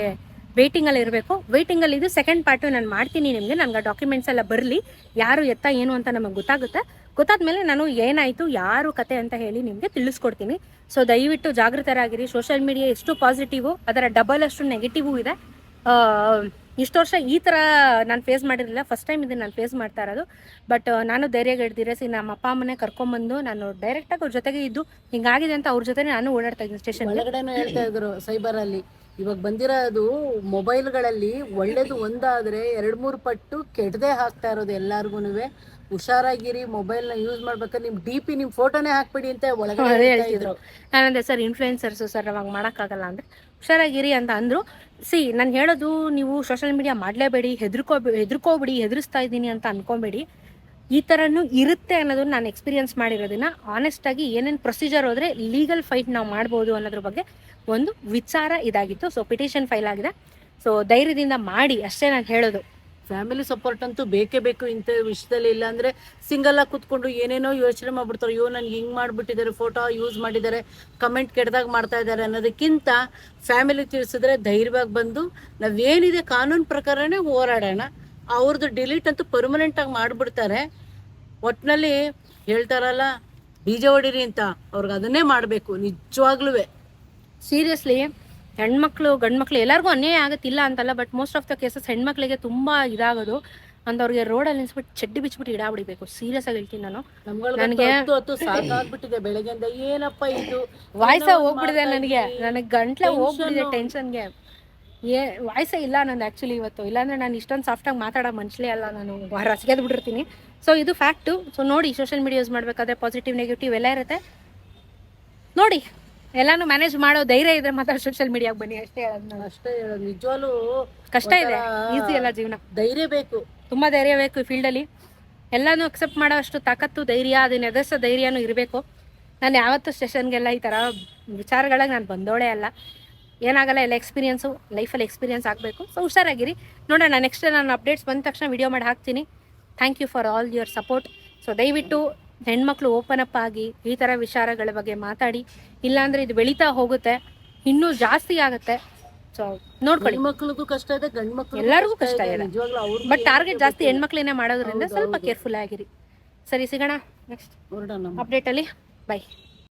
ವೇಟಿಂಗಲ್ಲಿ ಇರಬೇಕು. ವೇಟಿಂಗಲ್ಲಿ ಇದು ಸೆಕೆಂಡ್ ಪಾರ್ಟು ನಾನು ಮಾಡ್ತೀನಿ ನಿಮಗೆ. ನನಗೆ ಡಾಕ್ಯುಮೆಂಟ್ಸ್ ಎಲ್ಲ ಬರಲಿ. ಯಾರು ಎತ್ತ, ಏನು ಅಂತ ನಮಗೆ ಗೊತ್ತಾಗುತ್ತೆ. ಗೊತ್ತಾದ್ಮೇಲೆ ನಾನು ಏನಾಯಿತು, ಯಾರು ಕತೆ ಅಂತ ಹೇಳಿ ನಿಮಗೆ ತಿಳಿಸ್ಕೊಡ್ತೀನಿ. ಸೊ ದಯವಿಟ್ಟು ಜಾಗೃತರಾಗಿರಿ. ಸೋಷಿಯಲ್ ಮೀಡಿಯಾ ಎಷ್ಟು ಪಾಸಿಟಿವು ಅದರ ಡಬಲ್ ಅಷ್ಟು ನೆಗೆಟಿವು ಇದೆ. ಇಷ್ಟು ವರ್ಷ ಈ ಥರ ನಾನು ಫೇಸ್ ಮಾಡಿರಲಿಲ್ಲ. ಫಸ್ಟ್ ಟೈಮ್ ಇದನ್ನು ನಾನು ಫೇಸ್ ಮಾಡ್ತಾ ಇರೋದು. ಬಟ್ ನಾನು ಧೈರ್ಯಗೆಡ್ದಿರೋ ಸಿ ನಮ್ಮ ಅಪ್ಪ ಅಮ್ಮನೇ ಕರ್ಕೊಂಬಂದು ನಾನು ಡೈರೆಕ್ಟಾಗಿ ಅವ್ರ ಜೊತೆಗೆ ಇದ್ದು ಹಿಂಗಾಗಿದೆ ಅಂತ ಅವ್ರ ಜೊತೆ ನಾನು ಓಡಾಡ್ತಾ ಇದ್ದೀನಿ ಸ್ಟೇಷನ್ ಹೇಳ್ತಾ ಅಲ್ಲಿ. ಇವಾಗ ಬಂದಿರೋದು ಮೊಬೈಲ್ಗಳಲ್ಲಿ ಒಳ್ಳೇದು ಒಂದಾದ್ರೆ ಎರಡ್ ಮೂರು ಪಟ್ಟು ಕೆಟ್ಟದೇ ಹಾಕ್ತಾ ಇರೋದು ಎಲ್ಲಾರ್ಗುನುವೆ. ಹುಷಾರಾಗಿರಿ ಮೊಬೈಲ್ನ ಯೂಸ್ ಮಾಡ್ಬೇಕಾದ್ರೆ ನಿಮ್ ಡಿ ಪಿ ನಿಮ್ ಫೋಟೋನೇ ಹಾಕ್ಬಿಡಿ ಅಂತ ಒಳಗಡೆ ಹೇಳ್ತಿದ್ರು. ನಾನಂದೆ ಸರ್ ಇನ್ಫ್ಲೂಯೆನ್ಸರ್ಸು ಸರ್ ಅವಾಗ ಮಾಡೋಕ್ಕಾಗಲ್ಲ ಅಂದ್ರೆ ಹುಷಾರಾಗಿರಿ ಅಂತ ಅಂದ್ರು. ಸಿ ನಾನು ಹೇಳೋದು ನೀವು ಸೋಷಿಯಲ್ ಮೀಡಿಯಾ ಮಾಡಲೇಬೇಡಿ ಹೆದರ್ಕೋ ಹೆದರ್ಕೋಬಿಡಿ ಹೆದರಿಸ್ತಾ ಇದ್ದೀನಿ ಅಂತ ಅನ್ಕೊಬೇಡಿ. ಈ ಥರನೂ ಇರುತ್ತೆ ಅನ್ನೋದನ್ನ ನಾನು ಎಕ್ಸ್ಪೀರಿಯನ್ಸ್ ಮಾಡಿರೋದನ್ನ ಆನೆಸ್ಟಾಗಿ ಏನೇನು ಪ್ರೊಸೀಜರ್ ಹೋದರೆ ಲೀಗಲ್ ಫೈಟ್ ನಾವು ಮಾಡ್ಬೋದು ಅನ್ನೋದ್ರ ಬಗ್ಗೆ ಒಂದು ವಿಚಾರ ಇದಾಗಿತ್ತು. ಸೊ ಪಿಟಿಷನ್ ಫೈಲ್ ಆಗಿದೆ. ಸೊ ಧೈರ್ಯದಿಂದ ಮಾಡಿ ಅಷ್ಟೇ ನಾನು ಹೇಳೋದು. ಫ್ಯಾಮಿಲಿ ಸಪೋರ್ಟ್ ಅಂತೂ ಬೇಕೇ ಬೇಕು ಇಂಥ ವಿಷಯದಲ್ಲಿ ಇಲ್ಲ ಅಂದ್ರೆ ಸಿಂಗಲ್ ಆಗಿ ಕುತ್ಕೊಂಡು ಏನೇನೋ ಯೋಚನೆ ಮಾಡ್ಬಿಡ್ತಾರೆ. ಅಯ್ಯೋ, ನನಗೆ ಹಿಂಗೆ ಮಾಡಿಬಿಟ್ಟಿದ್ದಾರೆ ಫೋಟೋ ಯೂಸ್ ಮಾಡಿದ್ದಾರೆ ಕಮೆಂಟ್ ಕೆಟ್ಟದಾಗ ಮಾಡ್ತಾ ಇದ್ದಾರೆ ಅನ್ನೋದಕ್ಕಿಂತ ಫ್ಯಾಮಿಲಿ ತಿಳಿಸಿದ್ರೆ ಧೈರ್ಯವಾಗಿ ಬಂದು ನಾವೇನಿದೆ ಕಾನೂನು ಪ್ರಕಾರನೇ ಹೋರಾಡೋಣ. ಅವ್ರದ್ದು ಡಿಲೀಟ್ ಅಂತೂ ಪರ್ಮನೆಂಟ್ ಆಗಿ ಮಾಡಿಬಿಡ್ತಾರೆ. ಒಟ್ನಲ್ಲಿ ಹೇಳ್ತಾರಲ್ಲ ಬೀಜ ಹೊಡಿರಿ ಅಂತ ಅವ್ರಿಗೆ ಅದನ್ನೇ ಮಾಡಬೇಕು ನಿಜವಾಗ್ಲೂ ಸೀರಿಯಸ್ಲಿ ಹೆಣ್ಮಕ್ಳು ಗಂಡ್ಮಕ್ಳು ಎಲ್ಲರಿಗೂ ಅನ್ಯಾಯ ಆಗುತ್ತಿಲ್ಲ ಅಂತಲ್ಲ but most of the cases ಹೆಣ್ಮಕ್ಳಿಗೆ ತುಂಬ ಇದಾಗೋದು. ಅಂದವ್ರಿಗೆ ರೋಡಲ್ಲಿ ನಿಲ್ಸ್ಬಿಟ್ಟು ಚಡ್ಡಿ ಬಿಚ್ಬಿಟ್ಟು ಇಡಾಬಿಡ್ಬೇಕು ಸೀರಿಯಸ್ ಆಗಿ ಹೇಳ್ತೀನಿ ನಾನು. ನನಗೆ- ಸಾಕಾಗ್ಬಿಟ್ಟಿದೆ ಬೆಳಗ್ಗೆಯಿಂದ ಏನಪ್ಪ ಇದು? ವಾಯ್ಸ ಹೋಗ್ಬಿಡಿದೆ ನನಗೆ. ನನಗೆ ಗಂಟ್ಲೆ ಹೋಗ್ಬಿಡಿದೆ Tension. ಟೆನ್ಷನ್ಗೆ ಏ ವಾಯ್ಸೇ ಇಲ್ಲ ನಂದು ಆ್ಯಕ್ಚುಲಿ ಇವತ್ತು. ಇಲ್ಲಾಂದ್ರೆ ನಾನು ಇಷ್ಟೊಂದು ಸಾಫ್ಟಾಗಿ ಮಾತಾಡೋ ಮನುಷ್ಯಲೇ ಅಲ್ಲ ನಾನು. ರಸಗೆದ್ ಬಿಟ್ಟಿರ್ತೀನಿ. ಸೊ ಇದು ಫ್ಯಾಕ್ಟು ಸೊ ನೋಡಿ ಸೋಷಿಯಲ್ ಮೀಡಿಯಾ ಯೂಸ್ ಮಾಡಬೇಕಾದ್ರೆ ಪಾಸಿಟಿವ್ ನೆಗೆಟಿವ್ ಎಲ್ಲ ಇರುತ್ತೆ. ನೋಡಿ ಎಲ್ಲಾನು ಮ್ಯಾನೇಜ್ ಮಾಡೋ ಧೈರ್ಯ ಇದ್ರೆ ಮಾತ್ರ ಸೋಷಿಯಲ್ ಮೀಡಿಯಾಗೆ ಬನ್ನಿ. ಅಷ್ಟೇ ಹೇಳೋದು ನಾನು. ಅಷ್ಟೇ ಹೇಳೋದು. ನಿಜವಾಗ್ಲೂ ಕಷ್ಟ ಇದೆ. ಈಸಿ ಅಲ್ಲ ಜೀವನ. ಧೈರ್ಯ ಬೇಕು. ತುಂಬ ಧೈರ್ಯ ಬೇಕು ಈ ಫೀಲ್ಡಲ್ಲಿ ಎಲ್ಲಾನು ಅಕ್ಸೆಪ್ಟ್ ಮಾಡೋ ಅಷ್ಟು ತಾಕತ್ತು ಧೈರ್ಯ ಅದನ್ನ ಎದುರಿಸೋ ಧೈರ್ಯನೂ ಇರಬೇಕು. ನಾನು ಯಾವತ್ತೂ ಸ್ಟೇಷನ್ಗೆಲ್ಲ ಈ ಥರ ವಿಚಾರಗಳಿಗೆ ನಾನು ಬಂದೋಳೆ ಅಲ್ಲ. ಏನಾಗಲ್ಲ ಎಲ್ಲ ಎಕ್ಸ್ಪೀರಿಯನ್ಸು ಲೈಫಲ್ಲಿ ಎಕ್ಸ್ಪೀರಿಯನ್ಸ್ ಆಗಬೇಕು. ಸೊ ಹುಷಾರಾಗಿರಿ. ನೋಡೋಣ ನೆಕ್ಸ್ಟ್ ನಾನು ಅಪ್ಡೇಟ್ಸ್ ಬಂದ ತಕ್ಷಣ ವಿಡಿಯೋ ಮಾಡಿ ಹಾಕ್ತೀನಿ. Thank you for all your support so ದಯವಿಟ್ಟು ಹೆಣ್ಮಕ್ಳು ಓಪನ್ ಅಪ್ ಆಗಿ ಈ ಥರ ವಿಚಾರಗಳ ಬಗ್ಗೆ ಮಾತಾಡಿ. ಇಲ್ಲಾಂದರೆ ಇದು ಬೆಳೀತಾ ಹೋಗುತ್ತೆ. ಇನ್ನೂ ಜಾಸ್ತಿ ಆಗುತ್ತೆ. ಸೊ ನೋಡ್ಕೊಳ್ಳಿ. ಮಕ್ಳಿಗೂ ಕಷ್ಟ ಇದೆ ಗಂಡು ಮಕ್ಳು ಎಲ್ಲರಿಗೂ ಕಷ್ಟ ಇದೆ. ಬಟ್ ಟಾರ್ಗೆಟ್ ಜಾಸ್ತಿ. ಹೆಣ್ಮಕ್ಳೇನೆ ಮಾಡೋದ್ರಿಂದ ಸ್ವಲ್ಪ ಕೇರ್ಫುಲ್ ಆಗಿರಿ. ಸರಿ ಸಿಗೋಣ. Next ಅಪ್ಡೇಟಲ್ಲಿ by